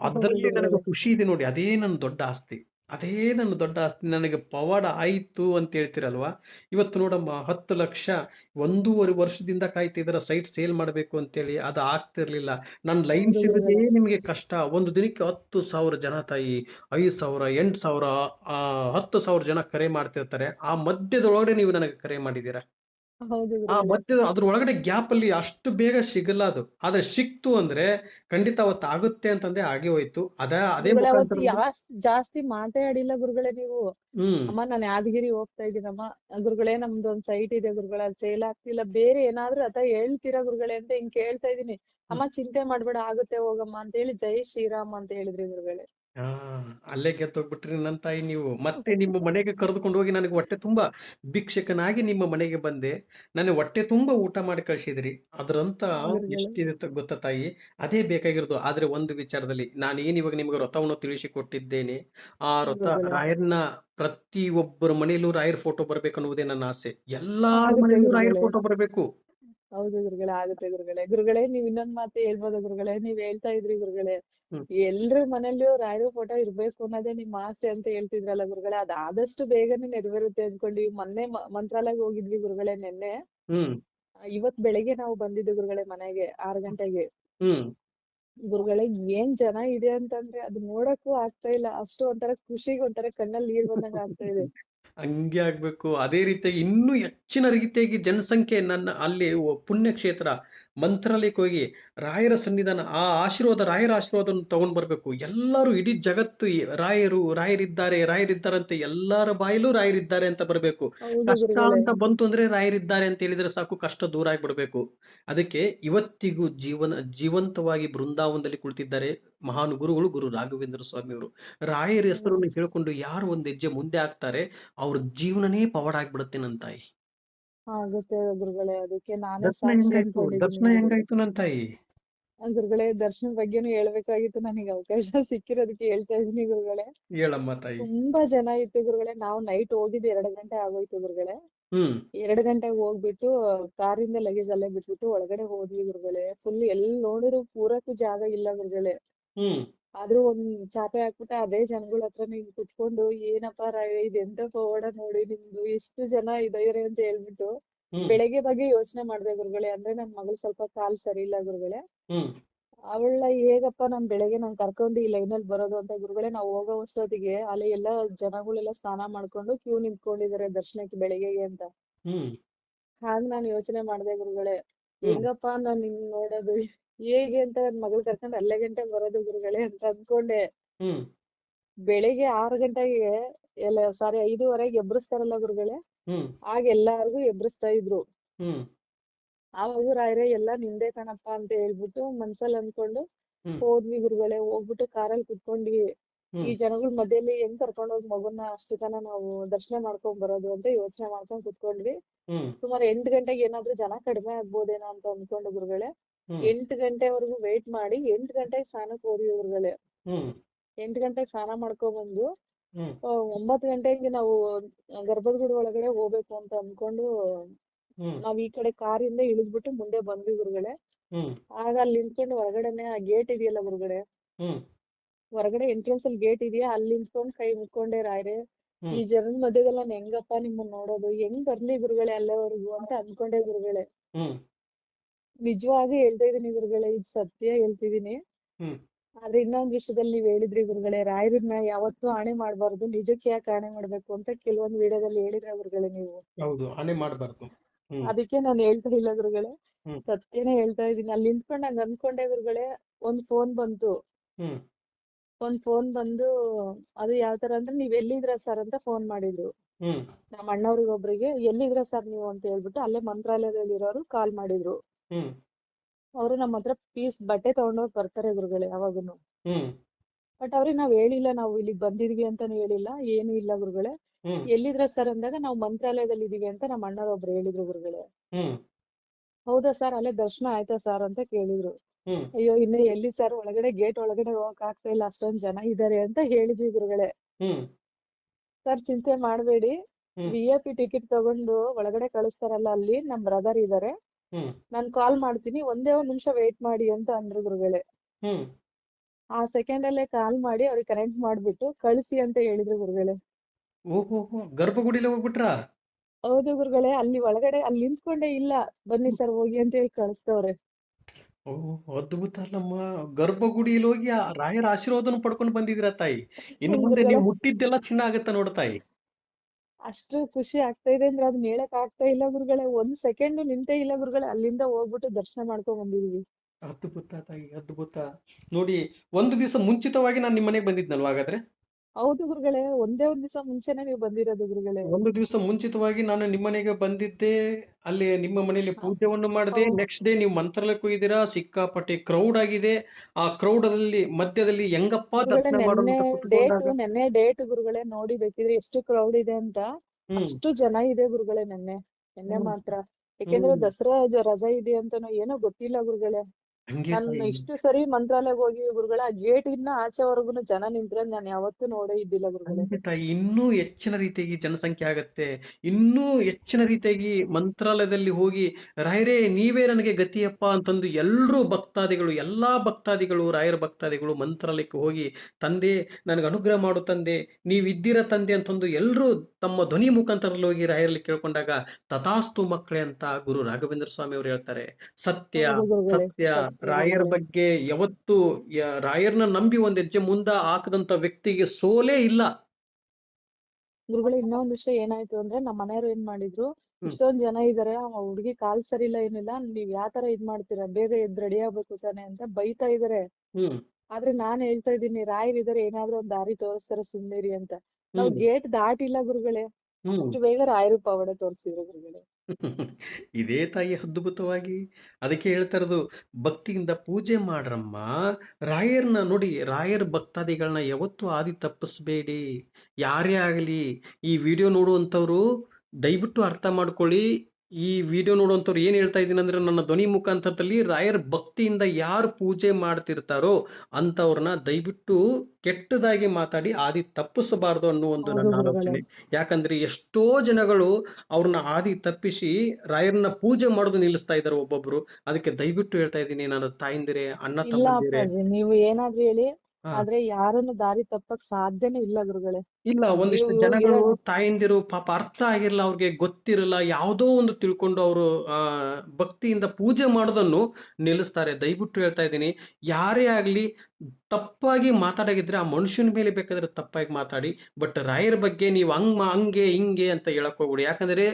ಅದರಲ್ಲಿ ನನಗೆ ಖುಷಿ ಇದೆ ನೋಡಿ. ಅದೇ ನನ್ನ ದೊಡ್ಡ ಆಸ್ತಿ. ಅದೇ ನನ್ನ ದೊಡ್ಡ ಆಸ್ತಿ. ನನಗೆ ಪವಾಡ ಆಯಿತು ಅಂತ ಹೇಳ್ತಿರಲ್ವಾ? ಇವತ್ತು ನೋಡಮ್ಮ ಹತ್ತು ಲಕ್ಷ ಒಂದೂವರೆ ವರ್ಷದಿಂದ ಕಾಯ್ತಿದ್ರ ಸೈಟ್ ಸೇಲ್ ಮಾಡಬೇಕು ಅಂತೇಳಿ. ಅದು ಆಗ್ತಿರ್ಲಿಲ್ಲ. ನನ್ನ ಲೈನ್ ಸಿಗೋದೇ ನಿಮಗೆ ಕಷ್ಟ. ಒಂದು ದಿನಕ್ಕೆ ಹತ್ತು ಸಾವಿರ ಜನ ತಾಯಿ ಐದು ಸಾವಿರ ಎಂಟು ಸಾವಿರ ಆ, ಹತ್ತು ಸಾವಿರ ಜನ ಕರೆ ಮಾಡ್ತಿರ್ತಾರೆ. ಆ ಮಧ್ಯದೊಳಗಡೆ ನೀವು ನನಗೆ ಕರೆ ಮಾಡಿದ್ದೀರಾ? ಹೌದು ಆ ಗುರುಗಳೇ. ಮಧ್ಯದ ಅದ್ರ ಒಳಗಡೆ ಗ್ಯಾಪ್ ಅಲ್ಲಿ ಅಷ್ಟು ಬೇಗ ಸಿಗಲ್ಲ ಅದು. ಆದ್ರೆ ಸಿಕ್ತು ಅಂದ್ರೆ ಖಂಡಿತ ಅವತ್ತು ಆಗುತ್ತೆ ಅಂತಂದೆ ಆಗಿ ಹೋಯ್ತು. ಅದ ಅದೇ ಗುರುಗಳೇ ಅವತ್ತು ಮುಖಾಂತರ ಯಾಸ್ ಜಾಸ್ತಿ ಮಾತಾಡಿಲ್ಲ ಗುರುಗಳೇ ನೀವು. ಹ್ಮ್. ಅಮ್ಮ ನಾನು ಯಾದಗಿರಿ ಹೋಗ್ತಾ ಇದ್ದೀನಮ್ಮ. ಗುರುಗಳೇ ನಮ್ದು ಒಂದ್ ಸೈಟ್ ಇದೆ ಗುರುಗಳೇ ಸೇಲ್ ಆಗ್ತಿಲ್ಲ. ಬೇರೆ ಏನಾದ್ರೂ ಅದ ಹೇಳ್ತೀರಾ ಗುರುಗಳೇ ಅಂತ ಹಿಂಗ್ ಕೇಳ್ತಾ ಇದೀನಿ ಅಮ್ಮ ಚಿಂತೆ ಮಾಡ್ಬೇಡ ಆಗುತ್ತೆ ಹೋಗಮ್ಮ ಅಂತ ಹೇಳಿ ಜೈ ಶ್ರೀರಾಮ್ ಅಂತ ಹೇಳಿದ್ರಿ ಗುರುಗಳೇ. ಹಾ ಅಲ್ಲೇ ಗೆದ್ದೋಗ್ಬಿಟ್ರಿ ನನ್ನ ತಾಯಿ ನೀವು. ಮತ್ತೆ ನಿಮ್ಮ ಮನೆಗೆ ಕರೆದುಕೊಂಡು ಹೋಗಿ ನನಗೆ ಹೊಟ್ಟೆ ತುಂಬಾ ಭಿಕ್ಷಕನಾಗಿ ನಿಮ್ಮ ಮನೆಗೆ ಬಂದೆ. ನನಗೆ ಹೊಟ್ಟೆ ತುಂಬಾ ಊಟ ಮಾಡಿ ಕಳ್ಸಿದ್ರಿ. ಅದ್ರಂತ ಹಾ ಗೊತ್ತ ಎಷ್ಟಿರುತ್ತೆ ಗೊತ್ತಾ ತಾಯಿ? ಅದೇ ಬೇಕಾಗಿರೋದು. ಆದ್ರೆ ಒಂದು ವಿಚಾರದಲ್ಲಿ ನಾನು ಏನ್ ಇವಾಗ ನಿಮಗೆ ವ್ರತವನ್ನು ತಿಳಿಸಿಕೊಟ್ಟಿದ್ದೇನೆ. ಆ ಹಾ ವ್ರತ ರಾಯರ್ನ ಪ್ರತಿ ಒಬ್ಬರ ಮನೆಯಲ್ಲೂ ರಾಯರ್ ಫೋಟೋ ಬರ್ಬೇಕನ್ನುವುದೇ ನನ್ನ ಆಸೆ. ಎಲ್ಲಾರ ಮನೆಯಲ್ಲೂ ರಾಯರ್ ಫೋಟೋ ಬರಬೇಕು. ಹೌದು ಗುರುಗಳೇ ಆಗುತ್ತೆ ಗುರುಗಳೇ. ಗುರುಗಳೇ ನೀವ್ ಇನ್ನೊಂದ್ ಮಾತು ಹೇಳ್ಬೋದು ಗುರುಗಳೇ ನೀವ್ ಹೇಳ್ತಾ ಇದ್ರಿ ಗುರುಗಳೇ. ಎಲ್ರ ಮನೆಯಲ್ಲೂ ರಾಯರ ಫೋಟೋ ಇರ್ಬೇಕು ಅನ್ನೋದೇ ನಿಮ್ ಆಸೆ ಅಂತ ಹೇಳ್ತಿದ್ರಲ್ಲ ಗುರುಗಳೇ. ಅದ್ ಆದಷ್ಟು ಬೇಗನೆ ನೆರವೇರುತ್ತೆ ಅನ್ಕೊಂಡು. ಮೊನ್ನೆ ಮಂತ್ರಾಲಯಕ್ಕೆ ಹೋಗಿದ್ವಿ ಗುರುಗಳೇ ನೆನ್ನೆ. ಇವತ್ ಬೆಳಿಗ್ಗೆ ನಾವು ಬಂದಿದ್ದು ಗುರುಗಳೇ ಮನೆಗೆ ಆರ್ ಗಂಟೆಗೆ. ಗುರುಗಳೇ ಏನ್ ಜನ ಇದೆ ಅಂತಂದ್ರೆ ಅದ್ ನೋಡಕ್ಕೂ ಆಗ್ತಾ ಇಲ್ಲ. ಅಷ್ಟು ಒಂಥರ ಖುಷಿಗೆ ಒಂಥರ ಕಣ್ಣಲ್ಲಿ ನೀರ್ ಬಂದಂಗ ಆಗ್ತಾ ಇದೆ. ಹಂಗೆ ಆಗ್ಬೇಕು. ಅದೇ ರೀತಿಯಾಗಿ ಇನ್ನೂ ಹೆಚ್ಚಿನ ರೀತಿಯಾಗಿ ಜನಸಂಖ್ಯೆ ನನ್ನ ಅಲ್ಲಿ ಪುಣ್ಯಕ್ಷೇತ್ರ ಮಂತ್ರಾಲಯಕ್ಕೆ ಹೋಗಿ ರಾಯರ ಸನ್ನಿಧಾನ ಆ ಆಶೀರ್ವಾದ ರಾಯರ ಆಶೀರ್ವಾದವನ್ನು ತಗೊಂಡ್ ಬರಬೇಕು. ಎಲ್ಲರೂ ಇಡೀ ಜಗತ್ತು ರಾಯರು ರಾಯರಿದ್ದಾರೆ ರಾಯರಿದ್ದಾರೆ ಅಂತ ಎಲ್ಲರ ಬಾಯಲ್ಲೂ ರಾಯರಿದ್ದಾರೆ ಅಂತ ಬರ್ಬೇಕು. ಕಷ್ಟ ಅಂತ ಬಂತು ಅಂದ್ರೆ ರಾಯರಿದ್ದಾರೆ ಅಂತ ಹೇಳಿದ್ರೆ ಸಾಕು ಕಷ್ಟ ದೂರ ಆಗ್ಬಿಡ್ಬೇಕು. ಅದಕ್ಕೆ ಇವತ್ತಿಗೂ ಜೀವನ ಜೀವಂತವಾಗಿ ಬೃಂದಾವನದಲ್ಲಿ ಕುಳಿತಿದ್ದಾರೆ. ಮಹಾನ್ ಗುರುಗಳು ಗುರು ರಾಘವೇಂದ್ರ ಸ್ವಾಮಿಯವರು. ರಾಯರ ಹೆಸರನ್ನು ಹೇಳ್ಕೊಂಡು ಯಾರು ಒಂದ್ ಹೆಜ್ಜೆ ಮುಂದೆ ಆಗ್ತಾರೆ ಅವ್ರ ಜೀವನನೇ ಪವಾಡ ಆಗ್ಬಿಡುತ್ತೆ ನನ್ ತಾಯಿ. ದರ್ಶನ ಹೆಂಗಾಯ್ತು? ನನ್ ತಾಯಿ? ಗುರುಗಳೇ ದರ್ಶನ ಬಗ್ಗೆನು ಹೇಳ್ಬೇಕಾಗಿತ್ತು ನನಗೆ ಅವಕಾಶ ಸಿಕ್ಕಿರೋದಕ್ಕೆ ಹೇಳ್ತಾ ಇದೀನಿ ಗುರುಗಳೇ. ಹೇಳಮ್ಮ ತಾಯಿ. ತುಂಬಾ ಜನ ಇತ್ತು ಗುರುಗಳೇ ನಾವು ನೈಟ್ ಹೋಗಿದ್ದು ಎರಡ್ ಗಂಟೆ ಆಗೋಯ್ತು ಗುರುಗಳೇ. ಎರಡು ಗಂಟೆಗೆ ಹೋಗ್ಬಿಟ್ಟು ಕಾರಿಂದ ಲಗೇಜ್ ಅಲ್ಲೇ ಬಿಟ್ಬಿಟ್ಟು ಒಳಗಡೆ ಹೋದ್ವಿ ಗುರುಗಳೇ. ಫುಲ್ ಎಲ್ಲಿ ನೋಡಿದ್ರು ಕೂರಕ್ಕೂ ಜಾಗ ಇಲ್ಲ ಗುರುಗಳೇ. ಹ್ಮ್. ಆದ್ರೂ ಒಂದ್ ಚಾಪೆ ಹಾಕ್ಬಿಟ್ಟು ಅದೇ ಜನಗಳ ಹತ್ರ ನೀನ್ ಕುತ್ಕೊಂಡು ಏನಪ್ಪಾ ಇದ್ ಇದೆಂತ ಪವಾಡ ನೋಡಿ ನಿಮ್ದು ಎಷ್ಟು ಜನ ಇದಾರೆ ಅಂತ ಹೇಳ್ಬಿಟ್ಟು ಹ್ಮ್. ಬೆಳಗ್ಗೆ ಬಗ್ಗೆ ಯೋಚನೆ ಮಾಡ್ದೆ ಗುರುಗಳೇ ಅಂದ್ರೆ ನನ್ ಮಗಳು ಸ್ವಲ್ಪ ಕಾಲ್ ಸರಿ ಇಲ್ಲ ಗುರುಗಳೇ. ಹ್ಮ್. ಅವಳ ಹೇಗಪ್ಪ ನಾನ್ ಬೆಳಗ್ಗೆ ನಾನ್ ಕರ್ಕೊಂಡು ಈ ಲೈನಲ್ಲಿ ಬರೋದು ಅಂತ ಗುರುಗಳೇ ನಾವು ಹೋಗೋ ಅಷ್ಟೊತ್ತಿಗೆ ಅಲ್ಲಿ ಎಲ್ಲಾ ಜನಗಳೆಲ್ಲ ಸ್ನಾನ ಮಾಡ್ಕೊಂಡು ಕ್ಯೂ ನಿಂತ್ಕೊಂಡಿದ್ದಾರೆ ದರ್ಶನಕ್ಕೆ ಬೆಳಿಗ್ಗೆಗೆ ಅಂತ. ಹ್ಮ್. ಹಾಗ ನಾನ್ ಯೋಚನೆ ಮಾಡ್ದೆ ಗುರುಗಳೇ. ಹ್ಮ್. ಹೆಂಗಪ್ಪ ನಾನ್ ನಿಮ್ ನೋಡೋದು? ಹೇಗೆ ಅಂತ ನನ್ ಮಗಳ್ ಕರ್ಕೊಂಡ್ ಅಲ್ಲೇ ಗಂಟೆ ಬರೋದು ಗುರುಗಳೇ ಅಂತ ಅನ್ಕೊಂಡೆ. ಹ್ಮ್. ಬೆಳಿಗ್ಗೆ ಆರು ಗಂಟೆಗೆ ಎಲ್ಲ ಸಾರಿ ಐದೂವರೆಗೆ ಎಬ್ರಸ್ತಾರಲ್ಲ ಗುರುಗಳೇ? ಹ್ಮ್. ಆಗ ಎಲ್ಲಾರ್ಗು ಎಬ್ರಸ್ತಾ ಇದ್ರು. ಹ್ಮ್. ಆವಾಗೂ ಎಲ್ಲಾ ಎಲ್ಲ ನಿಂದೆ ಕಣಪ್ಪ ಅಂತ ಹೇಳ್ಬಿಟ್ಟು ಮನ್ಸಲ್ಲಿ ಅನ್ಕೊಂಡು ಹ್ಮ್. ಹೋದ್ವಿ ಗುರುಗಳೇ. ಹೋಗ್ಬಿಟ್ಟು ಕಾರಲ್ಲಿ ಕುತ್ಕೊಂಡ್ವಿ. ಈ ಜನಗಳ ಮಧ್ಯೆಯಲ್ಲಿ ಹೆಂಗ್ ಕರ್ಕೊಂಡ್ ಹೋಗ್ ಮಗುನ ಅಷ್ಟು ತನ ನಾವು ದರ್ಶನ ಮಾಡ್ಕೊಂಡ್ ಬರೋದು ಅಂತ ಯೋಚನೆ ಮಾಡ್ಕೊಂಡ್ ಕುತ್ಕೊಂಡ್ವಿ. ಹ್ಮ್. ಸುಮಾರು ಎಂಟ್ ಗಂಟೆಗೆ ಏನಾದ್ರೂ ಜನ ಕಡಿಮೆ ಆಗ್ಬೋದೇನೋ ಅಂತ ಅನ್ಕೊಂಡು ಗುರುಗಳೇ. ಎಂಟು ಗಂಟೆವರೆಗೂ ವೇಟ್ ಮಾಡಿ ಎಂಟ್ ಗಂಟೆಗೆ ಸ್ನಾನಕ್ಕೆ ಹೋದ್ವಿ ಗುರುಗಳೇ ಎಂಟ್ ಗಂಟೆಗೆ ಸ್ನಾನ ಮಾಡ್ಕೊಂಡ್ ಬಂದು ಒಂಬತ್ ಒಂಬತ್ತು ಗಂಟೆಗೆ ನಾವು ಗರ್ಭದ ಗುಡಿ ಒಳಗಡೆ ಹೋಗ್ಬೇಕು ಅಂತ ಅನ್ಕೊಂಡು ನಾವ್ ಈ ಕಡೆ ಕಾರಿಂದ ಇಳಿದ್ಬಿಟ್ಟು ಮುಂದೆ ಬಂದ್ವಿ ಗುರುಗಳೇ. ಆಗ ಅಲ್ಲಿ ನಿಂತ್ಕೊಂಡು ಹೊರಗಡೆನೆ ಆ ಗೇಟ್ ಇದೆಯಲ್ಲ ಗುರುಗಳೇ. ಹೊರಗಡೆ ಎಂಟ್ರೆನ್ಸ್ ಅಲ್ಲಿ ಗೇಟ್ ಇದೆಯಾ? ಅಲ್ಲಿ ನಿಂತ್ಕೊಂಡ್ ಕೈ ಮುಕ್ಕೊಂಡೆ ರಾಯ್ರೆ. ಈ ಜನದ ಮಧ್ಯದಲ್ಲಿ ನಾನ್ ಹೆಂಗಪ್ಪ ನಿಮ್ಮನ್ನ ನೋಡೋದು? ಹೆಂಗ್ ಬರ್ಲಿ ಗುರುಗಳೇ ಅಲ್ಲೇವರೆಗೂ ಅಂತ ಅನ್ಕೊಂಡೆ ಗುರುಗಳೇ. ನಿಜವಾಗಿ ಹೇಳ್ತಾ ಇದೀನಿ ಗುರುಗಳೇ ಇದು ಸತ್ಯ ಹೇಳ್ತಿದೀನಿ ಆದ್ರೆ ಇನ್ನೊಂದ್ ವಿಷಯದಲ್ಲಿ ನೀವ್ ಹೇಳಿದ್ರಿ ಗುರುಗಳೇ ರಾಯರನ್ನ ಯಾವತ್ತೂ ಆಣೆ ಮಾಡ್ಬಾರ್ದು ನಿಜಕ್ಕೆ ಯಾಕೆ ಆಣೆ ಮಾಡ್ಬೇಕು ಅಂತ ಕೆಲವೊಂದ್ ವಿಡಿಯೋದಲ್ಲಿ ಹೇಳಿದ್ರೆ ಗುರುಗಳೇ ನೀವು. ಹೌದು ಆಣೆ ಮಾಡಬಾರ್ದು. ಅದಕ್ಕೆ ನಾನು ಹೇಳ್ತಾ ಇಲ್ಲ ಗುರುಗಳೇ. ಸತ್ಯನೇ ಹೇಳ್ತಾ ಇದೀನಿ ಅಲ್ಲಿ ನಿಂತ್ಕೊಂಡ್ ಹಂಗ್ ಅನ್ಕೊಂಡೆ ಗುರುಗಳೇ ಒಂದ್ ಫೋನ್ ಬಂತು. ಒಂದ್ ಫೋನ್ ಬಂದು ಅದು ಯಾವ ತರ ಅಂದ್ರೆ ನೀವ್ ಎಲ್ಲಿದ್ರ ಸರ್ ಅಂತ ಫೋನ್ ಮಾಡಿದ್ರು. ನಮ್ಮ ಅಣ್ಣವ್ರಿಗೊಬ್ರಿಗೆ ಎಲ್ಲಿದ್ರ ಸರ್ ನೀವು ಅಂತ ಹೇಳ್ಬಿಟ್ಟು ಅಲ್ಲೇ ಮಂತ್ರಾಲಯದಲ್ಲಿ ಇರೋರು ಕಾಲ್ ಮಾಡಿದ್ರು. ಅವರು ನಮ್ಮ ಹತ್ರ ಪೀಸ್ ಬಟ್ಟೆ ತಗೊಂಡೋಗ್ ಬರ್ತಾರೆ ಗುರುಗಳೇ ಯಾವಾಗೂನು ಬಟ್ ಅವ್ರಿಗೆ ನಾವ್ ಹೇಳಿಲ್ಲ ನಾವು ಇಲ್ಲಿಗ್ ಬಂದಿದ್ವಿ ಅಂತಾನು ಹೇಳಿಲ್ಲ ಏನು ಇಲ್ಲ ಗುರುಗಳೇ. ಎಲ್ಲಿದ್ರ ಸರ್ ಅಂದಾಗ ನಾವು ಮಂತ್ರಾಲಯದಲ್ಲಿ ಇದೀವಿ ಅಂತ ನಮ್ಮ ಅಣ್ಣರ ಒಬ್ರು ಹೇಳಿದ್ರು ಗುರುಗಳೇ. ಹೌದಾ ಸರ್ ಅಲ್ಲೇ ದರ್ಶನ ಆಯ್ತಾ ಸರ್ ಅಂತ ಕೇಳಿದ್ರು. ಅಯ್ಯೋ ಇನ್ನು ಎಲ್ಲಿ ಸರ್ ಒಳಗಡೆ ಗೇಟ್ ಒಳಗಡೆ ಹೋಗಕ್ ಆಗ್ತಾ ಇಲ್ಲ ಅಷ್ಟೊಂದ್ ಜನ ಇದಾರೆ ಅಂತ ಹೇಳಿದ್ವಿ ಗುರುಗಳೇ. ಸರ್ ಚಿಂತೆ ಮಾಡ್ಬೇಡಿ. ವಿ ಐ ಪಿ ಟಿಕೆಟ್ ತಗೊಂಡು ಒಳಗಡೆ ಕಳಿಸ್ತಾರಲ್ಲ ಅಲ್ಲಿ ನಮ್ ಬ್ರದರ್ ಇದಾರೆ. ನಾನ್ ಕಾಲ್ ಮಾಡ್ತೀನಿ ಒಂದೇ ಒಂದ್ ನಿಮಿಷ ವೇಟ್ ಮಾಡಿ ಅಂತ ಅಂದ್ರು ಗುರುಗಳೇ. ಹ್ಮ್. ಆ ಸೆಕೆಂಡ್ ಅಲ್ಲೇ ಕಾಲ್ ಮಾಡಿ ಅವ್ರಿಗೆ ಕನೆಕ್ಟ್ ಮಾಡ್ಬಿಟ್ಟು ಕಳಿಸಿ ಅಂತ ಹೇಳಿದ್ರು ಗುರುಗಳೇ. ಓಹೋ ಹೋಗ್ಬಿಟ್ರ? ಹೌದು ಗುರುಗಳೇ ಅಲ್ಲಿ ಒಳಗಡೆ ಅಲ್ಲಿ ನಿಂತ್ಕೊಂಡೆ ಇಲ್ಲ. ಬನ್ನಿ ಸರ್ ಹೋಗಿ ಅಂತ ಹೇಳಿ ಕಳಿಸ್ತವ್ರೆ. ಅದ್ಭುತ ಅಲ್ಲಮ್ಮ ಗರ್ಭಗುಡಿಯಲ್ಲಿ ಹೋಗಿ ಆ ರಾಯರ ಆಶೀರ್ವಾದನ ಪಡ್ಕೊಂಡು ಬಂದಿದ್ದೀರಾ ತಾಯಿ? ಇನ್ನು ಮುಂದೆ. ನೀವು ಹುಟ್ಟಿದ್ದೆಲ್ಲ ಚಿನ್ನ ಆಗತ್ತ ನೋಡ ತಾಯಿ? ಅಷ್ಟು ಖುಷಿ ಆಗ್ತಾ ಇದೆ ಅಂದ್ರೆ ಅದನ್ನ ಹೇಳಕ್ ಆಗ್ತಾ ಇಲ್ಲ ಗುರುಗಳೇ. ಒಂದ್ ಸೆಕೆಂಡ್ ನಿಂತೇ ಇಲ್ಲ ಗುರುಗಳೇ, ಅಲ್ಲಿಂದ ಹೋಗ್ಬಿಟ್ಟು ದರ್ಶನ ಮಾಡ್ಕೊಂಡ್ ಬಂದಿದೀವಿ. ಅದ್ಭುತ ತಾಯಿ, ಅದ್ಭುತ. ನೋಡಿ, ಒಂದು ದಿವಸ ಮುಂಚಿತವಾಗಿ ನಾನು ನಿಮ್ಮ ಮನೆಗೆ ಬಂದಿದ್ನಲ್ವಾ ಹಾಗಾದ್ರೆ? ಹೌದು ಗುರುಗಳೇ ಒಂದೇ ಒಂದ್ ದಿವಸ ಮುಂಚೆನೆ ನೀವು ಬಂದಿರೋದು ಗುರುಗಳೇ ಒಂದು ದಿವಸ ಮುಂಚಿತವಾಗಿ ನಾನು ನಿಮ್ಮ ಮನೆಗೆ ಬಂದಿದ್ದೆ ಅಲ್ಲಿ ನಿಮ್ಮ ಮನೆಯಲ್ಲಿ ಪೂಜೆವನ್ನು ಮಾಡಿದೆ. ನೆಕ್ಸ್ಟ್ ಡೇ ನೀವು ಮಂತ್ರಾಲಯಕ್ಕೆ ಹೋಗಿದ್ದೀರಾ ಸಿಕ್ಕಾಪಟ್ಟೆ ಕ್ರೌಡ್ ಆಗಿದೆ ಆ ಕ್ರೌಡ್ ಅಲ್ಲಿ ಮಧ್ಯದಲ್ಲಿ ಹೆಂಗಪ್ಪ ದರ್ಶನ ಅಂತ ಡೇಟ್ ಕುತ್ಕೊಂಡಾಗ ನೆನ್ನೆ ಡೇಟ್ ಗುರುಗಳೇ ನೋಡಿ ಬೇಕಿದ್ರೆ ಎಷ್ಟು ಕ್ರೌಡ್ ಇದೆ ಅಂತ ಹ್ಮ್ ಅಷ್ಟು ಜನ ಇದೆ ಗುರುಗಳೇ ನೆನ್ನೆ ನೆನ್ನೆ ಹ್ಮ್. ಮಾತ್ರ ಯಾಕೆಂದ್ರೆ ಹ್ಮ್. ದಸರಾ ಜ- ರಜಾ ಇದೆ ಅಂತನೋ ಏನೋ ಗೊತ್ತಿಲ್ಲ ಗುರುಗಳೇ ನಾನು ಇಷ್ಟು ಸರಿ ಮಂತ್ರಾಲಯಕ್ಕೆ ಹೋಗಿ ಗುರುಗಳ ಗೇಟ್ ಇನ್ನ ಆಚೆವರೆಗೂ ಜನ ನಿಂತ್ರೆ ನಾನು ಯಾವತ್ತೂ ನೋಡೇ ಇದ್ದಿಲ್ಲ ಗುರುಗಳೇ. ಖಂಡಿತ ಇನ್ನೂ ಹೆಚ್ಚಿನ ರೀತಿಯಾಗಿ ಜನಸಂಖ್ಯೆ ಆಗತ್ತೆ. ಇನ್ನೂ ಹೆಚ್ಚಿನ ರೀತಿಯಾಗಿ ಮಂತ್ರಾಲಯದಲ್ಲಿ ಹೋಗಿ ರಾಯರೇ ನೀವೇ ನನಗೆ ಗತಿಯಪ್ಪ ಅಂತಂದು ಎಲ್ಲರೂ ಭಕ್ತಾದಿಗಳು ಎಲ್ಲಾ ಭಕ್ತಾದಿಗಳು ರಾಯರ ಭಕ್ತಾದಿಗಳು ಮಂತ್ರಾಲಯಕ್ಕೆ ಹೋಗಿ ತಂದೆ ನನಗೆ ಅನುಗ್ರಹ ಮಾಡು ತಂದೆ ನೀವಿದ್ದೀರ ತಂದೆ ಅಂತಂದು ಎಲ್ಲರೂ ತಮ್ಮ ಧ್ವನಿ ಮುಖಾಂತರದಲ್ಲಿ ಹೋಗಿ ರಾಯರಲ್ಲಿ ಕೇಳ್ಕೊಂಡಾಗ ತಥಾಸ್ತು ಮಕ್ಕಳೇ ಅಂತ ಗುರು ರಾಘವೇಂದ್ರ ಸ್ವಾಮಿ ಅವರು ಹೇಳ್ತಾರೆ. ಸತ್ಯ ಸತ್ಯ ರಾಯರ. ಬಗ್ಗೆ ಯಾವತ್ತು ರಾಯರ್ನ ನಂಬಿ ಒಂದ್ ಹೆಜ್ಜೆ ಮುಂದ ಹಾಕದಂತ ವ್ಯಕ್ತಿಗೆ ಸೋಲೇ ಇಲ್ಲ. ಗುರುಗಳು ಇನ್ನೊಂದ್ ವಿಷಯ ಏನಾಯ್ತು ಅಂದ್ರೆ ನಮ್ಮ ಮನೆಯವ್ರು ಏನ್ ಮಾಡಿದ್ರು. ಇಷ್ಟೊಂದ್ ಜನ ಇದಾರೆ ಹುಡುಗಿ ಹುಡ್ಗಿ ಕಾಲ್ ಸರಿ ಇಲ್ಲ ಏನಿಲ್ಲ ನೀವ್ ಯಾತರ ಇದ್ ಮಾಡ್ತೀರಾ ಬೇಗ ಎದ್ ರೆಡಿ ಆಗ್ಬೇಕು ತಾನೆ ಅಂತ ಬೈತಾ ಇದಾರೆ. ಆದ್ರೆ ನಾನ್ ಹೇಳ್ತಾ ಇದ್ದೀನಿ ರಾಯರ್ ಇದಾರೆ ಏನಾದ್ರೂ ಒಂದ್ ದಾರಿ ತೋರಿಸ್ತಾರೆ ಸುಮ್ನಿರಿ ಅಂತ. ನಾವ್ ಗೇಟ್ ದಾಟಿಲ್ಲ ಗುರುಗಳೇ. ಅಷ್ಟು ಬೇಗ ರಾಯರು ಪವಾಡ ತೋರಿಸಿದ್ರು ಗುರುಗಳೇ. ಇದೇ ತಾಯಿ ಅದ್ಭುತವಾಗಿ ಅದಕ್ಕೆ ಹೇಳ್ತಾ ಇರೋದು, ಭಕ್ತಿಯಿಂದ ಪೂಜೆ ಮಾಡ್ರಮ್ಮ ರಾಯರ್ನ ನೋಡಿ, ರಾಯರ್ ಭಕ್ತಾದಿಗಳನ್ನ ಯಾವತ್ತೂ ಆದಿ ತಪ್ಪಿಸ್ಬೇಡಿ. ಯಾರೇ ಆಗಲಿ, ಈ ವಿಡಿಯೋ ನೋಡುವಂಥವ್ರು ದಯವಿಟ್ಟು ಅರ್ಥ ಮಾಡ್ಕೊಳ್ಳಿ ಈ ವಿಡಿಯೋ ನೋಡುವಂಥವ್ರು ಏನ್ ಹೇಳ್ತಾ ಇದ್ದೀನಿ ಅಂದ್ರೆ ನನ್ನ ಧ್ವನಿ ಮುಖಾಂತರದಲ್ಲಿ ರಾಯರ್ ಭಕ್ತಿಯಿಂದ ಯಾರು ಪೂಜೆ ಮಾಡ್ತಿರ್ತಾರೋ ಅಂತವ್ರನ್ನ ದಯವಿಟ್ಟು ಕೆಟ್ಟದಾಗಿ ಮಾತಾಡಿ ಆದಿ ತಪ್ಪಿಸಬಾರ್ದು ಅನ್ನೋ ಒಂದು ನನ್ನ ಆಲೋಚನೆ. ಯಾಕಂದ್ರೆ ಎಷ್ಟೋ ಜನಗಳು ಅವ್ರನ್ನ ಆದಿ ತಪ್ಪಿಸಿ ರಾಯರನ್ನ ಪೂಜೆ ಮಾಡೋದು ನಿಲ್ಲಿಸ್ತಾ ಇದ್ದಾರೆ ಒಬ್ಬೊಬ್ರು. ಅದಕ್ಕೆ ದಯವಿಟ್ಟು ಹೇಳ್ತಾ ಇದ್ದೀನಿ ನನ್ನ ತಾಯಿಂದಿರೇ ಅಣ್ಣ ತಮ್ಮ ತಮ್ಮಂದಿರೇ. ನೀವು ಏನಾದ್ರೂ ಹೇಳಿ. ಆದ್ರೆ ಯಾರನ್ನು ದಾರಿ ತಪ್ಪಕ್ ಸಾಧ್ಯನೇ ಇಲ್ಲ ಗುರುಗಳೇ. ಇಲ್ಲ ಒಂದಿಷ್ಟು ಜನಗಳು ತಾಯಂದಿರು ಪಾಪ ಅರ್ಥ ಆಗಿರಲ್ಲ ಅವ್ರಿಗೆ ಗೊತ್ತಿರಲ್ಲ ಯಾವ್ದೋ ಒಂದು ತಿಳ್ಕೊಂಡು ಅವರು ಆ ಭಕ್ತಿಯಿಂದ ಪೂಜೆ ಮಾಡೋದನ್ನು ನಿಲ್ಲಿಸ್ತಾರೆ. ದಯವಿಟ್ಟು ಹೇಳ್ತಾ ಇದ್ದೀನಿ ಯಾರೇ ಆಗ್ಲಿ ತಪ್ಪಾಗಿ ಮಾತಾಡಾಗಿದ್ರೆ ಆ ಮನುಷ್ಯನ ಮೇಲೆ ಬೇಕಾದ್ರೆ ತಪ್ಪಾಗಿ ಮಾತಾಡಿ ಬಟ್ ರಾಯರ ಬಗ್ಗೆ ನೀವು ಹಂಗ್ ಹಂಗೆ ಹಿಂಗೆ ಅಂತ ಹೇಳಕ್ ಹೋಗ್ಬಿಡಿ. ಯಾಕಂದ್ರೆ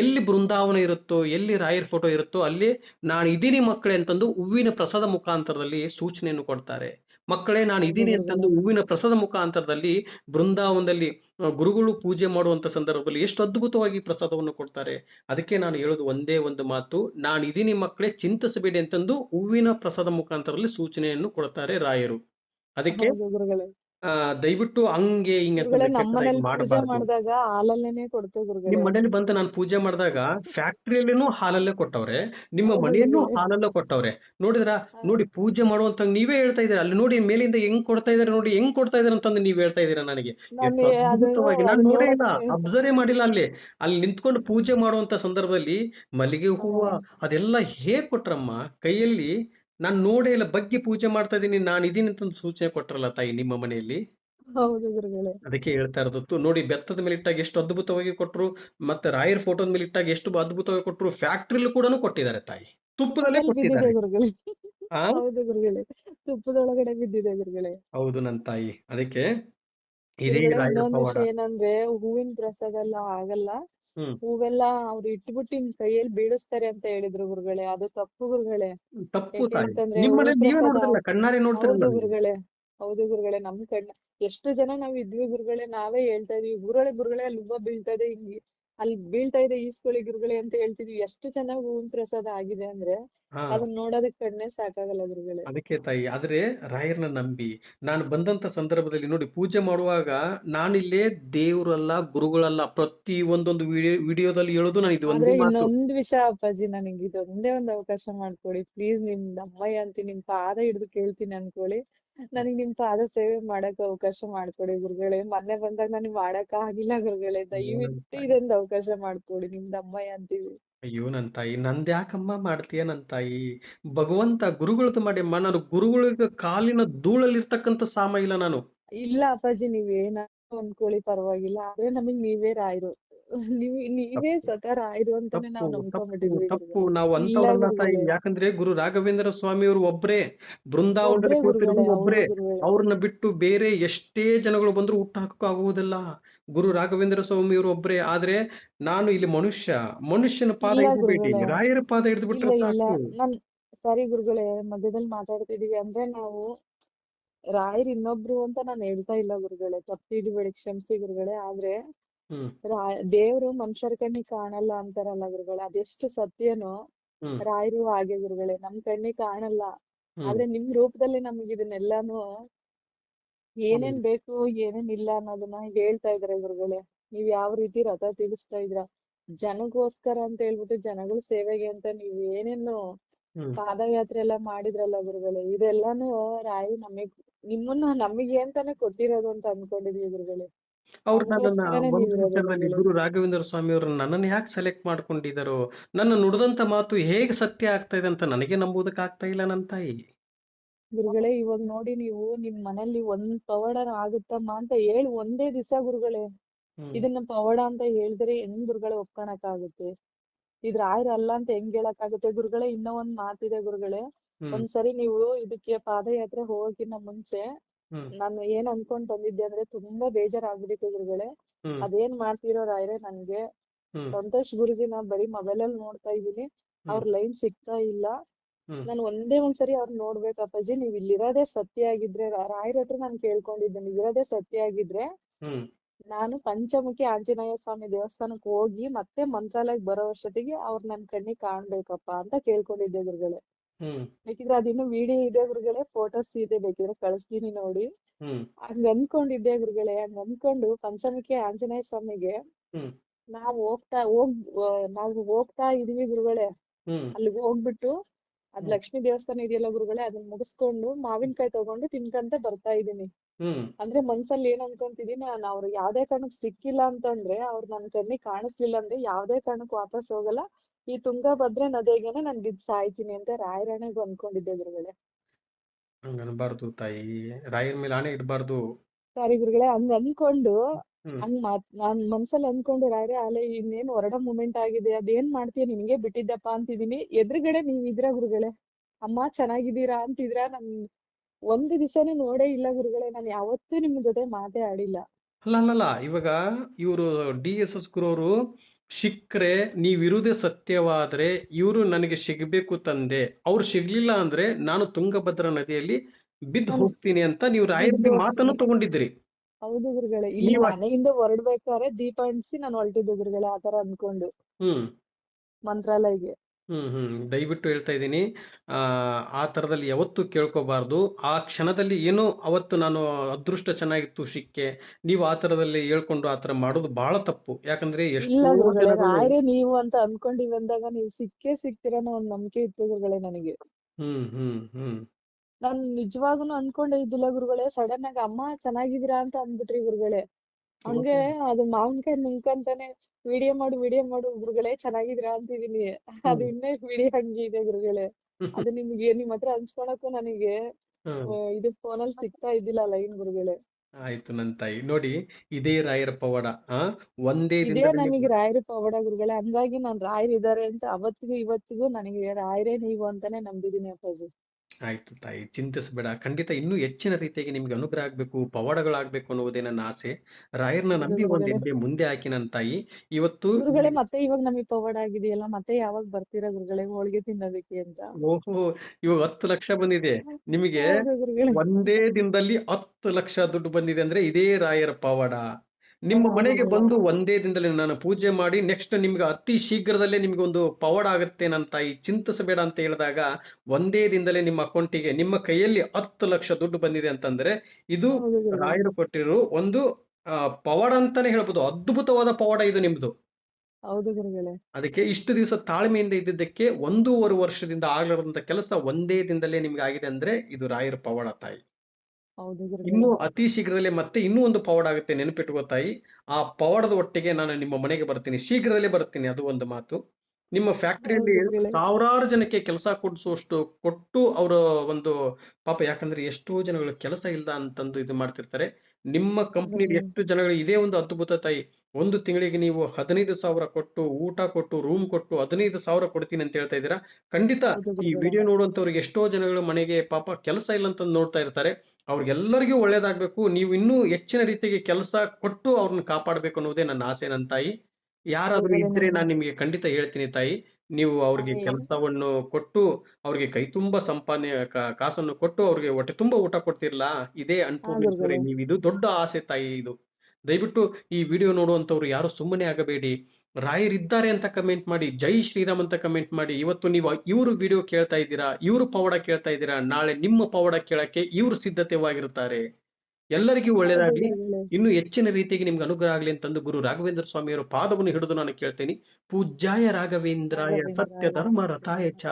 ಎಲ್ಲಿ ಬೃಂದಾವನ ಇರುತ್ತೋ ಎಲ್ಲಿ ರಾಯರ್ ಫೋಟೋ ಇರುತ್ತೋ ಅಲ್ಲಿ ನಾನು ಇದೀನಿ ಮಕ್ಕಳೇ ಅಂತಂದು ಹೂವಿನ ಪ್ರಸಾದ ಮುಖಾಂತರದಲ್ಲಿ ಸೂಚನೆಯನ್ನು ಕೊಡ್ತಾರೆ. ಮಕ್ಕಳೇ, ನಾನು ಇದ್ದೀನಿ ಅಂತಂದು ಹೂವಿನ ಪ್ರಸಾದ ಮುಖಾಂತರದಲ್ಲಿ ಬೃಂದಾವನದಲ್ಲಿ ಗುರುಗಳು ಪೂಜೆ ಮಾಡುವಂತ ಸಂದರ್ಭದಲ್ಲಿ ಎಷ್ಟು ಅದ್ಭುತವಾಗಿ ಪ್ರಸಾದವನ್ನು ಕೊಡ್ತಾರೆ. ಅದಕ್ಕೆ ನಾನು ಹೇಳೋದು ಒಂದೇ ಒಂದು ಮಾತು. ನಾನು ಇದೀನಿ ಮಕ್ಕಳೇ, ಚಿಂತಿಸಬೇಡಿ ಅಂತಂದು ಹೂವಿನ ಪ್ರಸಾದ ಮುಖಾಂತರದಲ್ಲಿ ಸೂಚನೆಯನ್ನು ಕೊಡ್ತಾರೆ ರಾಯರು. ಅದಕ್ಕೆ ಆ, ದಯವಿಟ್ಟು ಹಂಗೆ ಹಿಂಗೆ ಗುರುಗಳೇ ನಮ್ಮ ಕೆಟ್ಟದಾಗಿ ಮನೇಲಿ ಪೂಜೆ ಮಾಡಬಾರ್ದು. ಮಾಡಿದಾಗ ಹಾಲಲ್ಲೇನೆ ಕೊಡ್ತೇವೆ ಗುರುಗಳೇ. ನಿಮ್ ಮನೇಲಿ ಬಂತ ನಾನು ಪೂಜೆ ಮಾಡಿದಾಗ ಫ್ಯಾಕ್ಟ್ರಿಯಲ್ಲೇನು ಹಾಲಲ್ಲೇ ಕೊಟ್ಟವ್ರೆ ನಿಮ್ಮ ಹೌದು ಮನೆಯಲ್ಲೂ ಗುರುಗಳೇ. ಹಾಲಲ್ಲೇ ಕೊಟ್ಟವ್ರೆ. ನೋಡಿದ್ರ. ನೋಡಿ ಪೂಜೆ ಮಾಡುವಂತ ನೀವೇ ಹೇಳ್ತಾ ಇದ್ದೀರಾ? ಅಲ್ಲಿ ನೋಡಿ ಮೇಲಿಂದ ಹೆಂಗ್ ಕೊಡ್ತಾ ಇದಾರೆ ನೋಡಿ ಹೆಂಗ್ ಕೊಡ್ತಾ ಇದಾರೆ ಅಂತಂದು ನೀವ್ ಹೇಳ್ತಾ ಇದ್ದೀರಾ ನನಗೆ? ನಾನು ಎಷ್ಟು ಅದು ಅದ್ಭುತವಾಗಿ. ನಾನು ನೋಡೇ ಇಲ್ಲ ಅಬ್ಸರ್ವ್ ಮಾಡಿಲ್ಲ ಅಲ್ಲಿ. ಅಲ್ಲಿ ನಿಂತ್ಕೊಂಡು ಪೂಜೆ ಮಾಡುವಂತ ಸಂದರ್ಭದಲ್ಲಿ ಮಲ್ಲಿಗೆ ಹೂವ. ಅದೆಲ್ಲ ಹೇಗ್ ಕೊಟ್ರಮ್ಮ? ಕೈಯಲ್ಲಿ ನಾನ್ ನೋಡೇ ಇಲ್ಲ ಬಗ್ಗೆ ಪೂಜೆ ಮಾಡ್ತಾ ಇದೀನಿ ನಾನು ಇದೀನಿ ಅಂತ ಸೂಚನೆ ಕೊಟ್ರಲ್ಲ ತಾಯಿ ನಿಮ್ಮ ಮನೆಯಲ್ಲಿ? ಹೌದು ಗುರುಗಳೇ. ಅದಕ್ಕೆ ಹೇಳ್ತಾ ಇರೋದು ನೋಡಿ ಬೆತ್ತದ ಮೇಲೆ ಇಟ್ಟಾಗ ಎಷ್ಟು ಅದ್ಭುತವಾಗಿ ಕೊಟ್ರು ಮತ್ತೆ ರಾಯರ್ ಫೋಟೋದ ಮೇಲೆ ಇಟ್ಟಾಗ ಎಷ್ಟು ಅದ್ಭುತವಾಗಿ ಕೊಟ್ರು ಫ್ಯಾಕ್ಟ್ರಿಲಿ ಕೂಡ ಕೊಟ್ಟಿದ್ದಾರೆ ತಾಯಿ. ತುಪ್ಪದಲ್ಲೇ ಕೊಟ್ಟಿದ್ದಾರೆ. ಗುರುಗಳೇ. ಹೌದು ಗುರುಗಳೇ. ತುಪ್ಪದೊಳಗಡೆ ಬಿದ್ದಿದೆ ಗುರುಗಳೇ. ಹೌದು ನನ್ನ ತಾಯಿ. ಅದಕ್ಕೆ ಇದೇ ಏನಂದ್ರೆ ಹೂವಿನ ಪ್ರಸಾದ ಎಲ್ಲ ಆಗಲ್ಲ. ಹೂವೆಲ್ಲ ಅವ್ರು ಇಟ್ಬಿಟ್ಟು ನಿಮ್ ಕೈಯಲ್ಲಿ ಬೀಳಿಸ್ತಾರೆ ಅಂತ ಹೇಳಿದ್ರು ಗುರುಗಳೇ. ಅದು ತಪ್ಪು ಗುರುಗಳೇ. ತಪ್ಪು ಯಾಕೆ ತಾಯಿ. ಅಂತಂದ್ರೆ ನಿಮ್ ಹೂ ಮನೇಲಿ ನೀವೇ ಪ್ರಸಾದ ನೋಡಿದ್ರಲ್ಲ ಕಣ್ಣಾರೆ ನೋಡ್ತಿರಲ್ಲ ಹೌದು ನೀವು. ಗುರುಗಳೇ ಹೌದು ಗುರುಗಳೇ ನಮ್ ಕಣ್ಣ. ಎಷ್ಟು ಜನ ನಾವ್ ಇದ್ವಿ ಗುರುಗಳೇ ನಾವೇ ಹೇಳ್ತಾ ಇದೀವಿ ಗುರುಗಳೇ ಗುರುಗಳೇ ಅಲ್ಲಿ ಹೂವ ಬೀಳ್ತದೆ ಹಿಂಗ್ ಅಲ್ಲಿ ಬೀಳ್ತಾ ಇದೆ ಈಸ್ಕೊಳ್ಳಿ ಗುರುಗಳೇ ಅಂತ ಹೇಳ್ತೀವಿ ಎಷ್ಟು ಚೆನ್ನಾಗಿ ಹೂವಿನ ಪ್ರಸಾದ ಆಗಿದೆ ಅಂದ್ರೆ ಅದನ್ನ ನೋಡೋದಕ್ ಕಣ್ಣೆ ಸಾಕಾಗಲ್ಲ ಗುರುಗಳೇ. ಅದಕ್ಕೆ ತಾಯಿ ಆದ್ರೆ ರಾಯರ್ನ ನಂಬಿ ನಾನು ಬಂದಂತ ಸಂದರ್ಭದಲ್ಲಿ ನೋಡಿ ಪೂಜೆ ಮಾಡುವಾಗ ನಾನಿಲ್ಲೇ ದೇವರಲ್ಲ ಗುರುಗಳಲ್ಲ ಪ್ರತಿ ಒಂದೊಂದು ವಿಡಿಯೋ ವಿಡಿಯೋದಲ್ಲಿ ಹೇಳೋದು ನಾನು ಇದು ಒಂದೇ ಇನ್ನೊಂದ್ ವಿಷಯ ಅಪ್ಪಾಜಿ ನನಗೆ ಇದೊಂದೇ ಒಂದ್ ಅವಕಾಶ ಮಾಡ್ಕೊಡಿ. ಪ್ಲೀಸ್ ನಿಮ್ ಅಮ್ಮಯ್ಯ ಅಂತೀನಿ ನಿಮ್ ಪಾದ ಹಿಡಿದು ಕೇಳ್ತೀನಿ ಅನ್ಕೊಳ್ಳಿ ನನಗ್ ನಿಮ್ ಪಾದ ಸೇವೆ ಮಾಡಕ್ ಅವಕಾಶ ಮಾಡ್ಕೊಡಿ ಗುರುಗಳೇ. ಮೊನ್ನೆ ಬಂದಾಗ ನನಗ್ ಮಾಡಕ್ ಆಗಿಲ್ಲ ಗುರುಗಳೇ. ದಯವಿಟ್ಟು ಇದೊಂದ್ ಅವಕಾಶ ಮಾಡ್ಕೊಡಿ ನಿಮ್ದ್ ಅಮ್ಮಯ್ಯ ಅಂತೀವಿ. ಅಯ್ಯೋ ನನ್ ತಾಯಿ. ನಂದ್ ಯಾಕಮ್ಮ ಮಾಡ್ತೀಯ ನನ್ ತಾಯಿ? ಭಗವಂತ ಗುರುಗಳದ್ದು ಮಾಡಿ ಅಮ್ಮ ನಾನು ಗುರುಗಳಿಗೆ ಕಾಲಿನ ಧೂಳಲ್ಲಿರ್ತಕ್ಕಂಥ ಸಾಮ ಇಲ್ಲ ನಾನು. ಇಲ್ಲ ಅಪ್ಪಾಜಿ ನೀವೇನ ಅನ್ಕೊಳ್ಳಿ ಪರವಾಗಿಲ್ಲ. ಆದ್ರೆ ನಮಗ್ ನೀವೇ ರಾಯರು. ನೀವ್ ನೀವೇ ಸ್ವತಃ ಇದು ಅಂತಾನೆ ನಾವ್ ತಪ್ಪು ತಪ್ಪು ನಂಬ್ಕೊಂಡ್ಬಿಟ್ಟಿದ್ವಿ ತಪ್ಪು. ನಾವು ಅಂತವ್ರಲ್ಲ ತಾಯಿ. ಯಾಕಂದ್ರೆ ಗುರು ರಾಘವೇಂದ್ರ ಸ್ವಾಮಿಯವರು ಒಬ್ರೇ. ಬೃಂದಾವನದಲ್ಲಿ ಒಬ್ರೇ ಗುರುಗಳೇ ಕೂತಿರೋದು ಹೌದು ಗುರುಗಳೇ. ಅವ್ರನ್ನ ಬಿಟ್ಟು ಬೇರೆ ಎಷ್ಟೇ ಜನಗಳು ಬಂದ್ರು ಹುಟ್ಟು ಹಾಕಕ್ಕೂ ಆಗುವುದಿಲ್ಲ. ಗುರು ರಾಘವೇಂದ್ರ ಸ್ವಾಮಿಯವರು ಒಬ್ರೇ. ಆದ್ರೆ ನಾನು ಇಲ್ಲಿ ಮನುಷ್ಯ. ಮನುಷ್ಯನ ಪಾದ ಇಲ್ಲ ಗುರುಗಳೇ. ರಾಯರ ಪಾದ ಹಿಡಿದು ಬಿಟ್ರೆ ಇಲ್ಲ ಇಲ್ಲ. ಸಾಕು. ನನ್ ಸಾರಿ ಗುರುಗಳೇ ಮಧ್ಯದಲ್ಲಿ ಮಾತಾಡ್ತಿದೀವಿ. ಅಂದ್ರೆ ನಾವು ರಾಯರ್ ಇನ್ನೊಬ್ರು ಅಂತ ನಾನು ಹೇಳ್ತಾ ಇಲ್ಲ ಗುರುಗಳೇ. ತಪ್ಪು ತಿಳಿಬೇಡಿ ಕ್ಷಮಿಸಿ ಗುರುಗಳೇ. ಆದ್ರೆ ದೇವ್ರು ಮನುಷ್ಯರ ಕಣ್ಣಿಗೆ ಕಾಣಲ್ಲ ಅಂತಾರಲ್ಲ ಗುರುಗಳೇ ಅದೆಷ್ಟು ಸತ್ಯನೋ ರಾಯರು ಹಾಗೆ ಗುರುಗಳೇ ನಮ್ ಕಣ್ಣಿಗೆ ಕಾಣಲ್ಲ. ಆದ್ರೆ ನಿಮ್ ರೂಪದಲ್ಲಿ ನಮ್ಗೆ ಇದನ್ನೆಲ್ಲಾನು ಏನೇನ್ ಬೇಕು ಏನೇನ್ ಇಲ್ಲ ಅನ್ನೋದನ್ನ ಹೇಳ್ತಾ ಇದಾರೆ ಗುರುಗಳೇ. ನೀವ್ ಯಾವ ರೀತಿ ರಥ ತಿಳಿಸ್ತಾ ಇದ್ರ? ಜನಗೋಸ್ಕರ ಅಂತ ಹೇಳ್ಬಿಟ್ಟು ಜನಗಳ ಸೇವೆಗೆ ಅಂತ ನೀವ್ ಏನೇನು ಪಾದಯಾತ್ರೆ ಎಲ್ಲಾ ಮಾಡಿದ್ರಲ್ಲ ಗುರುಗಳೇ ಇದೆಲ್ಲಾನು ರಾಯರು ನಮಗ್ ನಿಮ್ಮನ್ನ ನಮಗೆ ಅಂತಾನೆ ಕೊಟ್ಟಿರೋದು ಅಂತ ಅನ್ಕೊಂಡಿದೀವಿ ಗುರುಗಳೇ. ಅವ್ರು ನನ್ನನ್ನ ಅವ್ರಿಗೋಸ್ಕರನೇ ಒಂದು ವಿಚಾರದಲ್ಲಿ ಗುರು ರಾಘವೇಂದ್ರ ಸ್ವಾಮಿ ಅವರು ನನ್ನನ್ನು ಯಾಕೆ ಸೆಲೆಕ್ಟ್ ಮಾಡ್ಕೊಂಡಿದ್ದಾರೋ ನನ್ನ ನುಡಿದಂತ ಮಾತು ಹೇಗೆ ಸತ್ಯ ಆಗ್ತಾ ಇದೆ ಅಂತ ನನಗೆ ನಂಬುವುದಕ್ಕೆ ಆಗ್ತಾ ಇಲ್ಲ ನನ್ನ ತಾಯಿ. ಗುರುಗಳೇ ಇವಾಗ ನೋಡಿ ನೀವು ನಿಮ್ ಮನೇಲಿ ಒಂದ್ ಪವಾಡ ಆಗುತ್ತಮ್ಮ ಅಂತ ಹೇಳಿ ಒಂದೇ ದಿವಸ ಗುರುಗಳೇ. ಇದನ್ನ ಪವಾಡ ಅಂತ ಹೇಳಿದ್ರೆ ಹೆಂಗ್ ಗುರುಗಳೇ ಒಪ್ಕೊಳಕ್ ಆಗುತ್ತೆ ಇದ್ರ ಆಯ್ರ ಅಲ್ಲ ಅಂತ ಹೆಂಗ್ ಹೇಳಕ್ ಆಗುತ್ತೆ ಗುರುಗಳೇ ಇನ್ನೂ ಒಂದ್ ಮಾತಿದೆ ಗುರುಗಳೇ. ಒಂದ್ಸರಿ ನೀವು ಇದಕ್ಕೆ ಪಾದಯಾತ್ರೆ ಹೋಗೋಕಿನ್ನ ಮುಂಚೆ ನಾನು ಏನ್ ಅನ್ಕೊಂಡ್ ಬಂದಿದ್ದೆ ಅಂದ್ರೆ ತುಂಬಾ ಬೇಜಾರಾಗ್ಬಿಟ್ಟಿತ್ತು ಗುರುಗಳೇ ಅದೇನ್ ಮಾಡ್ತಿರೋ ರಾಯರೇ ನನ್ಗೆ. ಸಂತೋಷ್ ಸಂತೋಷ್ ನಾ ಬರೀ ಮೊಬೈಲ್ ಅಲ್ಲಿ ನೋಡ್ತಾ ಇದೀನಿ ಅವ್ರ ಲೈನ್ ಸಿಗ್ತಾ ಇಲ್ಲ. ನಾನು ಒಂದೇ ಒಂದ್ಸರಿ ಅವ್ರ ನೋಡ್ಬೇಕು ಅಪ್ಪಾಜಿ ನೀವ್ ಇಲ್ಲಿರೋದೇ ಸತ್ಯ ಆಗಿದ್ರೆ ರಾಯರ್ ಹತ್ರ ನಾನು ಕೇಳ್ಕೊಂಡಿದ್ದೆ ನೀವ್ ಇರೋದೇ ಸತ್ಯ ಆಗಿದ್ರೆ ನಾನು ಪಂಚಮುಖಿ ಆಂಜನೇಯ ಸ್ವಾಮಿ ದೇವಸ್ಥಾನಕ್ ಹೋಗಿ ಮತ್ತೆ ಮಂತ್ರಾಲಯಕ್ ಬರೋ ಅಷ್ಟೊತ್ತಿಗೆ ಅವ್ರ ನನ್ ಕಣ್ಣಿಗೆ ಕಾಣ್ಬೇಕಪ್ಪ ಅಂತ ಕೇಳ್ಕೊಂಡಿದ್ದೆ ಗುರುಗಳೇ ಬೇಕಿದ್ರೆ ಅದಿನ್ನು ವಿಡಿಯೋ ಇದೆ ಗುರುಗಳೇ ಫೋಟೋಸ್ ಇದೆ ಬೇಕಿದ್ರೆ ಕಳಿಸ್ತೀನಿ ನೋಡಿ. ಹಂಗ ಅನ್ಕೊಂಡಿದ್ದೆ ಗುರುಗಳೇ ಹಂಗ ಅನ್ಕೊಂಡು ಪಂಚಮುಖಿ ಆಂಜನೇಯ ಸ್ವಾಮಿಗೆ ನಾವ್ ಹೋಗ್ತಾ ಹೋಗ್ ನಾವು ಹೋಗ್ತಾ ಇದೀವಿ ಗುರುಗಳೇ. ಅಲ್ಲಿಗೆ ಹೋಗ್ಬಿಟ್ಟು ಅದ್ ಲಕ್ಷ್ಮಿ ದೇವಸ್ಥಾನ ಇದೆಯಲ್ಲ ಗುರುಗಳೇ ಅದನ್ನ ಮುಗಿಸ್ಕೊಂಡು ಮಾವಿನಕಾಯಿ ತಗೊಂಡು ತಿನ್ಕಂತ ಬರ್ತಾ ಇದೀನಿ ಅಂದ್ರೆ ಮನ್ಸಲ್ಲಿ ಏನ್ ಅನ್ಕೊಂತಿದೀನಿ ನಾನು ಅವ್ರು ಯಾವ್ದೇ ಕಾರಣಕ್ ಸಿಕ್ಕಿಲ್ಲ ಅಂತಂದ್ರೆ ಅವ್ರು ನನ್ ಕಣ್ಣಿಗ್ ಕಾಣಿಸ್ಲಿಲ್ಲ ಅಂದ್ರೆ ಯಾವ್ದೇ ಕಾರಣಕ್ ವಾಪಸ್ ಹೋಗಲ್ಲ. ಈ ತುಂಗಭದ್ರಾ ನದಿಗೇನೆ ನಾನ್ ಬಿದ್ದು ಸಾಯ್ತೀನಿ ಅಂತ ರಾಯರಾಣಿಗೂ ಅನ್ಕೊಂಡಿದ್ದೆ ಗುರುಗಳೇ ಹಂಗ ಅನ್ಬಾರ್ದು ತಾಯಿ. ರಾಯರ ಮೇಲೆ ಆಣೆ ಇಡಬಾರ್ದು. ಸಾರಿ ಗುರುಗಳೇ ಹಂಗ ಅನ್ಕೊಂಡು ಹಂಗ್ ಮಾತ್ ನಾನ್ ಮನ್ಸಲ್ಲಿ ಅನ್ಕೊಂಡು ರಾಯರೇ ಅಲೆ ಇನ್ನೇನ್ ಹೊರಡ ಮೂಮೆಂಟ್ ಆಗಿದೆ ಅದೇನ್ ಮಾಡ್ತೀಯ ನಿನ್ಗೆ ಬಿಟ್ಟಿದ್ದಪ್ಪ ಅಂತಿದೀನಿ. ಎದುರುಗಡೆ ನೀವ್ ಇದ್ರ ಗುರುಗಳೇ. ಅಮ್ಮ ಚೆನ್ನಾಗಿದ್ದೀರಾ ಅಂತಿದ್ರ ನನ್ ಒಂದು ದಿವಸನೂ ನೋಡೇ ಇಲ್ಲ ಗುರುಗಳೇ. ನಾನ್ ಯಾವತ್ತೂ ನಿಮ್ ಜೊತೆ ಮಾತೇ ಆಡಿಲ್ಲ. ಅಲ್ಲ ಅಲ್ಲಲ್ಲ ಇವಾಗ ಇವರು ಡಿ ಎಸ್ ಎಸ್ ಗುರುವರು ಸಿಕ್ಕರೆ ನೀವಿರುವುದೇ ಸತ್ಯವಾದ್ರೆ ಇವರು ನನಗೆ ಸಿಗ್ಬೇಕು ತಂದೆ. ಅವ್ರು ಸಿಗ್ಲಿಲ್ಲ ಅಂದ್ರೆ ನಾನು ತುಂಗಭದ್ರಾ ನದಿಯಲ್ಲಿ ಬಿದ್ದು ಹೋಗ್ತೀನಿ ಅಂತ ನೀವು ರಾಯರ ಮಾತನ್ನು ತಗೊಂಡಿದ್ರಿ ಹೌದು ಗುರುಗಳೇ. ಇಲ್ಲಿ ನೀವು ಅಷ್ಟ್- ಮನೆಯಿಂದ ಹೊರಡ್ಬೇಕಾದ್ರೆ ದೀಪ ಅಂಟಿಸಿ ನಾನು ಹೊರಟಿದ್ದೆ ಗುರುಗಳೇ ಆತರ ಅನ್ಕೊಂಡು ಹ್ಮ್. ಮಂತ್ರಾಲಯಗೆ. ಹ್ಮ್ ಹ್ಮ್. ದಯವಿಟ್ಟು ಹೇಳ್ತಾ ಇದ್ದೀನಿ. ಆ ಆ ತರದಲ್ಲಿ ಯಾವತ್ತೂ ಕೇಳ್ಕೋಬಾರ್ದು. ಆ ಕ್ಷಣದಲ್ಲಿ ಏನೋ ಅವತ್ತು ನಾನು ಅದೃಷ್ಟ ಚೆನ್ನಾಗಿತ್ತು ಸಿಕ್ಕೆ ನೀವು ಆ ತರದಲ್ಲಿ ಹೇಳ್ಕೊಂಡು ಆ ತರ ಮಾಡೋದು ಬಹಳ ತಪ್ಪು. ಯಾಕಂದ್ರೆ ಇಲ್ಲ ಎಷ್ಟೋ ಗುರುಗಳೇ ನೀವು ಅಂತ ಅನ್ಕೊಂಡಿವಿ ಅಂದಾಗ ನೀವು ಸಿಕ್ಕೇ ಸಿಗ್ತೀರ ಅನ್ನೋ ಒಂದ್ ನಂಬಿಕೆ ಇತ್ತು ಗುರುಗಳೇ ನನಗೆ. ಹ್ಮ್ ಹ್ಮ್ ಹ್ಮ್. ನಾನು ನಿಜವಾಗ್ಲೂ ಅನ್ಕೊಂಡೆ ಇದ್ದಿಲ್ಲ ಗುರುಗಳೇ ಸಡನ್ ಆಗಿ ಅಮ್ಮ ಚೆನ್ನಾಗಿದ್ದೀರಾ ಅಂತ ಅಂದ್ಬಿಟ್ರಿ ಗುರುಗಳೇ. ಹಂಗೆ ಅದು ಮಾವಿನಕಾಯಿ ನುಂಗ್ಕಂತಾನೆ ವಿಡಿಯೋ ಮಾಡು ವಿಡಿಯೋ ಮಾಡು ಗುರುಗಳೇ ಚೆನ್ನಾಗಿದ್ದೀರಾ ಅಂತಿದೀನಿ. ಅದು ಇನ್ನೇ ವಿಡಿಯೋ ಹಂಗೆ ಇದೆ ಗುರುಗಳೇ. ಅದು ನಿಮ್ಗೆ ನಿಮ್ ಹತ್ರ ಹಂಚ್ಕೊಳಕ್ಕೂ ನನಗೆ ಇದು ಫೋನ್ ಅಲ್ಲಿ ಫೋನಲ್ಲಿ ಸಿಗ್ತಾ ಇದ್ದಿಲ್ಲ ಲೈನ್ ಗುರುಗಳೇ. ಆಯ್ತು ನನ್ ತಾಯಿ. ನೋಡಿ ಇದೇ ರಾಯರ ಪವಾಡ ಆ? ಒಂದೇ ಇದೇ ದಿನದಲ್ಲಿ ನಮಗೆ ರಾಯರ ಪವಾಡ ಗುರುಗಳೇ. ಹಂಗಾಗಿ ನಾನ್ ರಾಯರ್ ಇದಾರೆ ಅಂತ ಅವತ್ತಿಗೂ ಇವತ್ತಿಗೂ ನನಗೆ ರಾಯರೇ ನೀವು ಅಂತಾನೆ ನಂಬಿದೀನಿ ಅಪ್ಪಾಜಿ. ಆಯ್ತು ತಾಯಿ ಚಿಂತಿಸಬೇಡ. ಖಂಡಿತ ಇನ್ನೂ ಹೆಚ್ಚಿನ ರೀತಿಯಾಗಿ ನಿಮ್ಗೆ ಅನುಗ್ರಹ ಆಗ್ಬೇಕು ಪವಾಡಗಳಾಗ್ಬೇಕು ಅನ್ನೋದೇ ನನ್ನ ಆಸೆ. ರಾಯರ್ನ ನಂಬಿ ಒಂದ್ ಹೆಜ್ಜೆ ಮುಂದೆ ಹಾಕಿ ನನ್ನ ತಾಯಿ. ಇವತ್ತು ಗುರುಗಳೇ ಮತ್ತೆ ಇವಾಗ ನಮಗೆ ಪವಾಡ ಆಗಿದೆಯಲ್ಲ ಮತ್ತೆ ಯಾವಾಗ ಬರ್ತೀರಾ ಗುರುಗಳೇ ಹೋಳಿಗೆ ತಿನ್ನೋದಕ್ಕೆ ಅಂತ. ಓಹೋ ಇವಾಗ ಹತ್ತು ಲಕ್ಷ ಬಂದಿದೆ. ನಿಮಗೆ ಒಂದೇ ದಿನದಲ್ಲಿ ಹತ್ತು ಲಕ್ಷ ದುಡ್ಡು ಬಂದಿದೆ ಅಂದ್ರೆ ಇದೇ ರಾಯರ ಪವಾಡ. ನಿಮ್ಮ ಮನೆಗೆ ಬಂದು ಒಂದೇ ದಿನದಲ್ಲಿ ನಾನು ಪೂಜೆ ಮಾಡಿ ನೆಕ್ಸ್ಟ್ ನಿಮ್ಗೆ ಅತಿ ಶೀಘ್ರದಲ್ಲೇ ನಿಮ್ಗೆ ಒಂದು ಪವಾಡ ಆಗುತ್ತೆ ನನ್ನ ತಾಯಿ ಚಿಂತಿಸಬೇಡ ಅಂತ ಹೇಳಿದಾಗ ಒಂದೇ ದಿನದಲ್ಲೇ ನಿಮ್ಮ ಅಕೌಂಟಿಗೆ ನಿಮ್ಮ ಕೈಯಲ್ಲಿ ಹತ್ತು ಲಕ್ಷ ದುಡ್ಡು ಬಂದಿದೆ ಅಂತಂದ್ರೆ ಇದು. ರಾಯರು ಕೊಟ್ಟಿರೋ ಒಂದು ಪವಾಡ ಅಂತಾನೆ ಹೇಳ್ಬೋದು. ಅದ್ಭುತವಾದ ಪವಾಡ ಇದು ನಿಮ್ದು. ಹೌದು ಗುರುಗಳೇ. ಅದಕ್ಕೆ ಇಷ್ಟು ದಿವಸ ತಾಳ್ಮೆಯಿಂದ ಇದ್ದಿದ್ದಕ್ಕೆ ಒಂದೂವರೆ ವರ್ಷದಿಂದ ಆಗ್ಲಾರ್ದಂತ ಕೆಲಸ ಒಂದೇ ದಿನದಲ್ಲೇ ನಿಮ್ಗೆ ಆಗಿದೆ ಅಂದ್ರೆ ಇದು ರಾಯರ ಪವಾಡ ತಾಯಿ. ಇನ್ನು ಅತಿ ಶೀಘ್ರದಲ್ಲೇ ಮತ್ತೆ ಇನ್ನೂ ಒಂದು ಪವಾಡ ಆಗುತ್ತೆ ನೆನಪಿಟ್ಕೋತಾಯಿ ಆ ಪವಾಡದ ಒಟ್ಟಿಗೆ ನಾನು ನಿಮ್ಮ ಮನೆಗೆ ಬರ್ತೀನಿ ಶೀಘ್ರದಲ್ಲೇ ಬರ್ತೀನಿ ಅದು ಒಂದು ಮಾತು. ನಿಮ್ಮ ಫ್ಯಾಕ್ಟರಿಯಲ್ಲಿ ಸಾವಿರಾರು ಜನಕ್ಕೆ ಕೆಲಸ ಕೊಡಿಸುವಷ್ಟು ಕೊಟ್ಟು ಅವರ ಒಂದು ಪಾಪ ಯಾಕಂದ್ರೆ ಎಷ್ಟೋ ಜನಗಳು ಕೆಲಸ ಇಲ್ಲ ಅಂತಂದು ಇದು ಮಾಡ್ತಿರ್ತಾರೆ. ನಿಮ್ಮ ಕಂಪ್ನಿಲಿ ಹೌದು. ಎಷ್ಟು ಜನಗಳು ಇದೇ ಒಂದು ಅದ್ಭುತ ತಾಯಿ. ಒಂದು ತಿಂಗಳಿಗೆ ನೀವು ಹದಿನೈದು ಸಾವಿರ ಕೊಟ್ಟು ಊಟ ಕೊಟ್ಟು ರೂಮ್ ಕೊಟ್ಟು ಹದಿನೈದು ಸಾವಿರ ಕೊಡ್ತೀನಿ ಅಂತ ಹೇಳ್ತಾ ಇದ್ದೀರಾ? ಖಂಡಿತ ಈ ವಿಡಿಯೋ ನೋಡುವಂತವ್ರಿಗೆ ಎಷ್ಟೋ ಜನಗಳು ಮನೆಗೆ ಪಾಪ ಕೆಲಸ ಇಲ್ಲ ಅಂತ ನೋಡ್ತಾ ಇರ್ತಾರೆ. ಅವ್ರಿಗೆಲ್ಲರಿಗೂ ಒಳ್ಳೇದಾಗ್ಬೇಕು. ನೀವು ಇನ್ನೂ ಹೆಚ್ಚಿನ ರೀತಿಗೆ ಕೆಲಸ ಕೊಟ್ಟು ಅವ್ರನ್ನ ಕಾಪಾಡ್ಬೇಕು ಅನ್ನೋದೇ ನನ್ನ ಆಸೆ ನನ್ನ ತಾಯಿ. ಯಾರಾದ್ರೂ ಇದ್ರೆ ನಾನು ನಿಮಗೆ ಖಂಡಿತ ಹೇಳ್ತೀನಿ ತಾಯಿ. ನೀವು ಅವ್ರಿಗೆ ಕೆಲಸವನ್ನು ಕೊಟ್ಟು ಅವ್ರಿಗೆ ಕೈ ತುಂಬಾ ಸಂಪಾದನೆ ಕಾ- ಕಾಸನ್ನು ಕೊಟ್ಟು ಅವ್ರಿಗೆ ಹೊಟ್ಟೆ ತುಂಬಾ ಊಟ ಕೊಡ್ತಿರ್ಲ ಇದೇ ಅನ್ಪೂರ್ಣೇಶ್ವರಿ ಗುರುಗಳೇ. ನೀವು ಇದು ದೊಡ್ಡ ಆಸೆ ತಾಯಿ ಇದು. ದಯವಿಟ್ಟು ಈ ವಿಡಿಯೋ ನೋಡುವಂತವ್ರು ಯಾರು ಸುಮ್ಮನೆ ಆಗಬೇಡಿ. ರಾಯರಿದ್ದಾರೆ ಅಂತ ಕಮೆಂಟ್ ಮಾಡಿ ಜೈ ಶ್ರೀರಾಮ್ ಅಂತ ಕಮೆಂಟ್ ಮಾಡಿ. ಇವತ್ತು ನೀವು ಇವರು ವಿಡಿಯೋ ಕೇಳ್ತಾ ಇದ್ದೀರಾ ಇವರು ಪವಾಡ ಕೇಳ್ತಾ ಇದ್ದೀರಾ ನಾಳೆ ನಿಮ್ಮ ಪವಾಡ ಕೇಳಕ್ಕೆ ಇವ್ರು ಸಿದ್ಧತೆವಾಗಿರುತ್ತಾರೆ ಎಲ್ಲರಿಗೂ ಒಳ್ಳೇದಾಗ್ಲಿ ಇನ್ನು ಹೆಚ್ಚಿನ ರೀತಿಗೆ ನಿಮ್ಗೆ ಅನುಗ್ರಹ ಆಗ್ಲಿ ಅಂತಂದು ಗುರು ರಾಘವೇಂದ್ರ ಸ್ವಾಮಿಯವರ ಪಾದವನ್ನು ಹಿಡಿದು ನಾನು ಕೇಳ್ತೇನೆ. ಪೂಜ್ಯಾಯ ರಾಘವೇಂದ್ರಾಯ ಸತ್ಯ ಧರ್ಮ ರಥಾಯ ಚ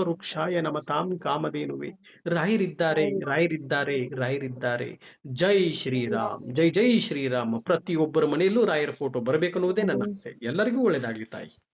ವೃಕ್ಷಾಯ ನಮ ತಾಮ್ ಕಾಮಧೇನುವೆ. ರಾಯರಿದ್ದಾರೆ ರಾಯರಿದ್ದಾರೆ ರಾಯರಿದ್ದಾರೆ. ಜೈ ಶ್ರೀರಾಮ್ ಜೈ ಜೈ ಶ್ರೀರಾಮ್. ಪ್ರತಿಯೊಬ್ಬರ ಮನೆಯಲ್ಲೂ ರಾಯರ ಫೋಟೋ ಬರಬೇಕನ್ನುವುದೇ ನನ್ನ ಆಸೆ. ಎಲ್ಲರಿಗೂ ಒಳ್ಳೇದಾಗ್ಲಿ ತಾಯಿ.